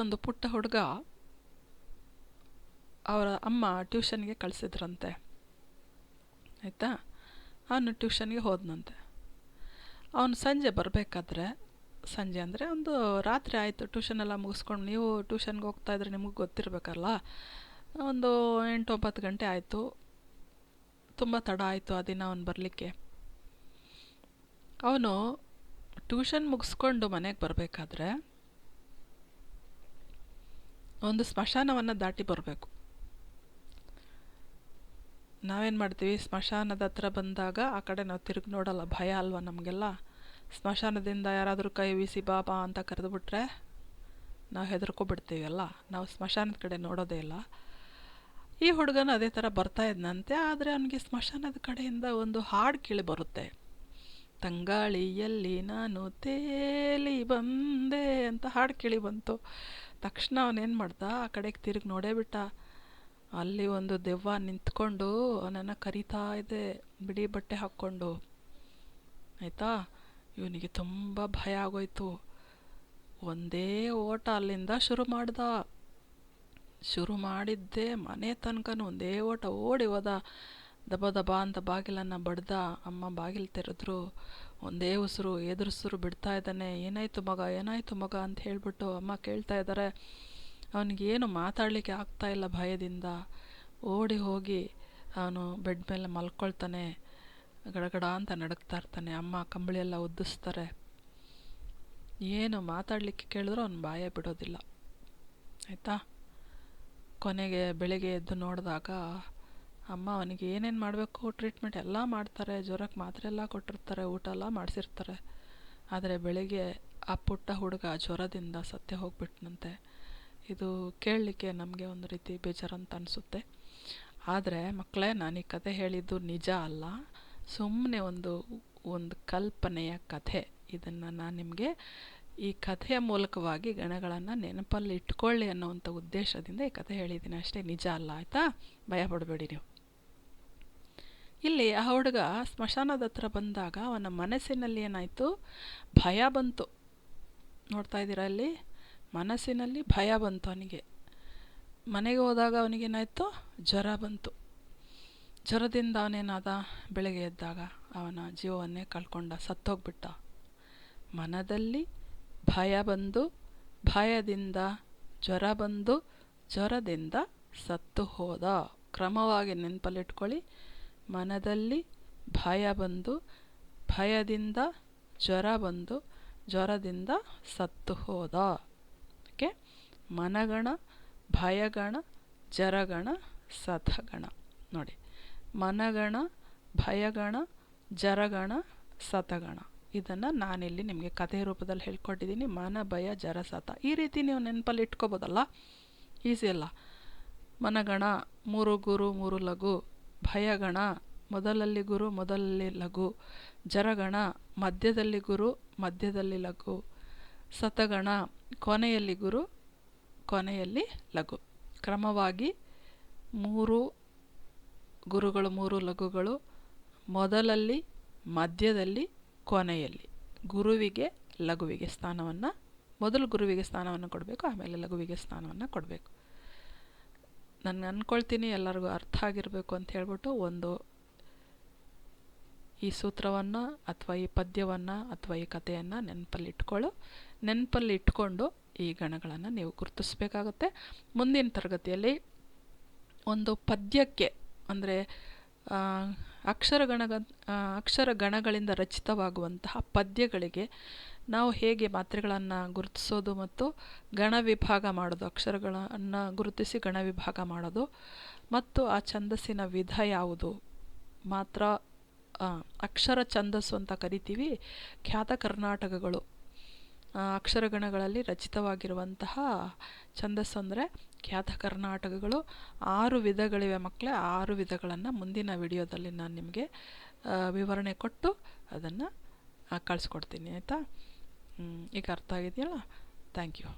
Speaker 1: ಒಂದು ಪುಟ್ಟ ಹುಡುಗ ಅವರ ಅಮ್ಮ ಟ್ಯೂಷನ್ಗೆ ಕಳಿಸಿದ್ರಂತೆ. ಆಯಿತಾ? ಅವನು ಟ್ಯೂಷನ್ಗೆ ಹೋದನಂತೆ. ಅವನು ಸಂಜೆ ಬರಬೇಕಾದ್ರೆ, ಸಂಜೆ ಅಂದರೆ ಒಂದು ರಾತ್ರಿ ಆಯಿತು ಟ್ಯೂಷನೆಲ್ಲ ಮುಗಿಸ್ಕೊಂಡು, ನೀವು ಟ್ಯೂಷನ್ಗೆ ಹೋಗ್ತಾ ಇದ್ರೆ ನಿಮಗೆ ಗೊತ್ತಿರಬೇಕಲ್ಲ? ಒಂದು ಎಂಟು ಒಂಬತ್ತು ಗಂಟೆ ಆಯಿತು. ತುಂಬ ತಡ ಆಯಿತು ಆ ದಿನ ಅವನು ಬರಲಿಕ್ಕೆ. ಅವನು ಟ್ಯೂಷನ್ ಮುಗಿಸ್ಕೊಂಡು ಮನೆಗೆ ಬರಬೇಕಾದ್ರೆ, ಒಂದು ಸ್ಮಶಾನವನ್ನು ದಾಟಿ ಬರಬೇಕು. ನಾವೇನು ಮಾಡ್ತೀವಿ? ಸ್ಮಶಾನದ ಹತ್ರ ಬಂದಾಗ ಆ ಕಡೆ ನಾವು ತಿರುಗಿ ನೋಡಲ್ಲ, ಭಯ ಅಲ್ವಾ ನಮಗೆಲ್ಲ? ಸ್ಮಶಾನದಿಂದ ಯಾರಾದರೂ ಕೈ ಬೀಸಿ ಬಾಬಾ ಅಂತ ಕರೆದುಬಿಟ್ರೆ ನಾವು ಹೆದರ್ಕೊಬಿಡ್ತೀವಲ್ಲ ನಾವು ಸ್ಮಶಾನದ ಕಡೆ ನೋಡೋದೇ ಇಲ್ಲ. ಈ ಹುಡುಗನ ಅದೇ ಥರ ಬರ್ತಾ ಇದ್ನಂತೆ, ಆದರೆ ಅವನಿಗೆ ಸ್ಮಶಾನದ ಕಡೆಯಿಂದ ಒಂದು ಹಾಡು ಕೇಳಿ ಬರುತ್ತೆ. ತಂಗಾಳಿಯಲ್ಲಿ ನಾನು ತೇಲಿ ಬಂದೆ ಅಂತ ಹಾಡು ಕೇಳಿ ಬಂತು. ತಕ್ಷಣ ಅವನೇನು ಮಾಡ್ದ? ಆ ಕಡೆಗೆ ತಿರುಗಿ ನೋಡೇ ಬಿಟ್ಟ. ಅಲ್ಲಿ ಒಂದು ದೆವ್ವ ನಿಂತ್ಕೊಂಡು ಅವನನ್ನು ಕರಿತಾ ಇದೆ, ಬಿಳಿ ಬಟ್ಟೆ ಹಾಕ್ಕೊಂಡು. ಆಯಿತಾ? ಇವನಿಗೆ ತುಂಬ ಭಯ ಆಗೋಯ್ತು. ಒಂದೇ ಓಟ ಅಲ್ಲಿಂದ ಶುರು ಮಾಡ್ದ. ಶುರು ಮಾಡಿದ್ದೆ ಮನೆ ತನಕನೂ ಒಂದೇ ಓಟ ಓಡಿ ಹೋದ. ದಬ ದಬ ಅಂತ ಬಾಗಿಲನ್ನು ಬಡ್ದ. ಅಮ್ಮ ಬಾಗಿಲು ತೆರೆದ್ರು. ಒಂದೇ ಉಸಿರು, ಎದುರುಸಿರು ಬಿಡ್ತಾ ಇದ್ದಾನೆ. ಏನಾಯಿತು ಮಗ ಏನಾಯಿತು ಮಗ ಅಂತ ಹೇಳಿಬಿಟ್ಟು ಅಮ್ಮ ಕೇಳ್ತಾ ಇದ್ದಾರೆ. ಅವನಿಗೇನು ಮಾತಾಡಲಿಕ್ಕೆ ಆಗ್ತಾ ಇಲ್ಲ ಭಯದಿಂದ. ಓಡಿ ಹೋಗಿ ಅವನು ಬೆಡ್ ಮೇಲೆ ಮಲ್ಕೊಳ್ತಾನೆ. ಗಡಗಡ ಅಂತ ನಡುಗ್ತಾ ಇರ್ತಾನೆ. ಅಮ್ಮ ಕಂಬಳಿ ಎಲ್ಲ ಉದ್ದಿಸ್ತಾರೆ. ಏನು ಮಾತಾಡಲಿಕ್ಕೆ ಕೇಳಿದ್ರೂ ಅವನು ಬಾಯ ಬಿಡೋದಿಲ್ಲ. ಆಯಿತಾ? ಕೊನೆಗೆ ಬೆಳಿಗ್ಗೆ ಎದ್ದು ನೋಡಿದಾಗ ಅಮ್ಮ ಅವನಿಗೆ ಏನೇನು ಮಾಡಬೇಕು? ಟ್ರೀಟ್ಮೆಂಟ್ ಎಲ್ಲ ಮಾಡ್ತಾರೆ. ಜ್ವರಕ್ಕೆ ಮಾತ್ರೆ ಎಲ್ಲ ಕೊಟ್ಟಿರ್ತಾರೆ. ಊಟ ಎಲ್ಲ ಮಾಡಿಸಿರ್ತಾರೆ. ಆದರೆ ಬೆಳಿಗ್ಗೆ ಆ ಪುಟ್ಟ ಹುಡುಗ ಜ್ವರದಿಂದ ಸತ್ಯ ಹೋಗ್ಬಿಟ್ನಂತೆ. ಇದು ಕೇಳಲಿಕ್ಕೆ ನಮಗೆ ಒಂದು ರೀತಿ ಬೇಜಾರಂತ ಅನಿಸುತ್ತೆ. ಆದರೆ ಮಕ್ಕಳೇ ನಾನು ಈ ಕತೆ ಹೇಳಿದ್ದು ನಿಜ ಅಲ್ಲ. ಸುಮ್ಮನೆ ಒಂದು ಒಂದು ಕಲ್ಪನೆಯ ಕಥೆ. ಇದನ್ನು ನಾನು ನಿಮಗೆ ಈ ಕಥೆಯ ಮೂಲಕವಾಗಿ ಗಣಗಳನ್ನು ನೆನಪಲ್ಲಿ ಇಟ್ಕೊಳ್ಳಿ ಅನ್ನೋವಂಥ ಉದ್ದೇಶದಿಂದ ಈ ಕಥೆ ಹೇಳಿದ್ದೀನಿ. ಅಷ್ಟೇ ನಿಜ ಅಲ್ಲ, ಆಯಿತಾ? ಭಯ ಪಡಬೇಡಿ ನೀವು. ಇಲ್ಲಿ ಆ ಹುಡುಗ ಸ್ಮಶಾನದ ಹತ್ರ ಬಂದಾಗ ಅವನ ಮನಸ್ಸಿನಲ್ಲಿ ಏನಾಯಿತು? ಭಯ ಬಂತು. ನೋಡ್ತಾ ಇದ್ದೀರಾ ಅಲ್ಲಿ ಮನಸ್ಸಿನಲ್ಲಿ ಭಯ ಬಂತು ಅವನಿಗೆ. ಮನೆಗೆ ಹೋದಾಗ ಅವನಿಗೇನಾಯಿತು ಜ್ವರ ಬಂತು. ಜ್ವರದಿಂದ ಅವನೇನಾದ? ಬೆಳಗ್ಗೆ ಎದ್ದಾಗ ಅವನ ಜೀವವನ್ನೇ ಕಳ್ಕೊಂಡ, ಸತ್ತೋಗ್ಬಿಟ್ಟ. ಮನದಲ್ಲಿ ಭಯ ಬಂದು, ಭಯದಿಂದ ಜ್ವರ ಬಂದು, ಜ್ವರದಿಂದ ಸತ್ತು ಹೋದ. ಕ್ರಮವಾಗಿ ನೆನಪಲ್ಲಿಟ್ಕೊಳ್ಳಿ. ಮನದಲ್ಲಿ ಭಯ ಬಂದು, ಭಯದಿಂದ ಜ್ವರ ಬಂದು, ಜ್ವರದಿಂದ ಸತ್ತು ಹೋದ. ಮನಗಣ, ಭಯಗಣ, ಜರಗಣ ಸತಗಣ ನೋಡಿ. ಮನಗಣ, ಭಯಗಣ, ಜರಗಣ ಸತಗಣ ಇದನ್ನು ನಾನಿಲ್ಲಿ ನಿಮಗೆ ಕಥೆ ರೂಪದಲ್ಲಿ ಹೇಳ್ಕೊಟ್ಟಿದ್ದೀನಿ. ಮನ, ಭಯ, ಜರ ಸತ ಈ ರೀತಿ ನೀವು ನೆನಪಲ್ಲಿ ಇಟ್ಕೋಬೋದಲ್ಲ? ಈಸಿ ಅಲ್ಲ. ಮನಗಣ, ಮೂರು ಗುರು, ಮೂರು ಲಘು. ಭಯಗಣ, ಮೊದಲಲ್ಲಿ ಗುರು, ಮೊದಲಲ್ಲಿ ಲಘು. ಜರಗಣ, ಮಧ್ಯದಲ್ಲಿ ಗುರು, ಮಧ್ಯದಲ್ಲಿ ಲಘು. ಸತಗಣ ಕೊನೆಯಲ್ಲಿ ಗುರು ಕೊನೆಯಲ್ಲಿ ಲಘು. ಕ್ರಮವಾಗಿ ಮೂರು ಗುರುಗಳು, ಮೂರು ಲಘುಗಳು, ಮೊದಲಲ್ಲಿ, ಮಧ್ಯದಲ್ಲಿ, ಕೊನೆಯಲ್ಲಿ. ಗುರುವಿಗೆ ಲಘುವಿಗೆ ಸ್ಥಾನವನ್ನು, ಮೊದಲು ಗುರುವಿಗೆ ಸ್ಥಾನವನ್ನು ಕೊಡಬೇಕು, ಆಮೇಲೆ ಲಘುವಿಗೆ ಸ್ಥಾನವನ್ನು ಕೊಡಬೇಕು. ನಾನು ಅಂದ್ಕೊಳ್ತೀನಿ ಎಲ್ಲರಿಗೂ ಅರ್ಥ ಆಗಿರಬೇಕು ಅಂತ ಹೇಳ್ಬಿಟ್ಟು ಒಂದು ಈ ಸೂತ್ರವನ್ನು ಅಥವಾ ಈ ಪದ್ಯವನ್ನು ಅಥವಾ ಈ ಕಥೆಯನ್ನು ನೆನಪಲ್ಲಿ ಇಟ್ಕೊಳ್ಳು ನೆನಪಲ್ಲಿ ಇಟ್ಕೊಂಡು ಈ ಗಣಗಳನ್ನು ನೀವು ಗುರುತಿಸಬೇಕಾಗುತ್ತೆ. ಮುಂದಿನ ತರಗತಿಯಲ್ಲಿ ಒಂದು ಪದ್ಯಕ್ಕೆ ಅಂದರೆ ಅಕ್ಷರಗಣಗ ಅಕ್ಷರ ಗಣಗಳಿಂದ ರಚಿತವಾಗುವಂತಹ ಪದ್ಯಗಳಿಗೆ ನಾವು ಹೇಗೆ ಮಾತ್ರೆಗಳನ್ನು ಗುರುತಿಸೋದು ಮತ್ತು ಗಣ ವಿಭಾಗ ಮಾಡೋದು, ಅಕ್ಷರಗಳನ್ನು ಗುರುತಿಸಿ ಗಣ ವಿಭಾಗ ಮಾಡೋದು ಮತ್ತು ಆ ಛಂದಸ್ಸಿನ ವಿಧ ಯಾವುದು? ಮಾತ್ರ ಅಕ್ಷರ ಛಂದಸ್ಸು ಅಂತ ಕರಿತೀವಿ, ಖ್ಯಾತ ಕರ್ನಾಟಕಗಳು. ಅಕ್ಷರಗಣಗಳಲ್ಲಿ ರಚಿತವಾಗಿರುವಂತಹ ಛಂದಸ್ಸು ಅಂದರೆ ಖ್ಯಾತ ಕರ್ನಾಟಕಗಳು ಆರು ವಿಧಗಳಿವೆ ಮಕ್ಕಳೇ, ಆರು ವಿಧಗಳನ್ನು ಮುಂದಿನ ವಿಡಿಯೋದಲ್ಲಿ ನಾನು ನಿಮಗೆ ವಿವರಣೆ ಕೊಟ್ಟು ಅದನ್ನು ಕಳಿಸ್ಕೊಡ್ತೀನಿ, ಆಯಿತಾ? ಈಗ ಅರ್ಥ ಆಗಿದೆಯಲ್ಲ? Thank you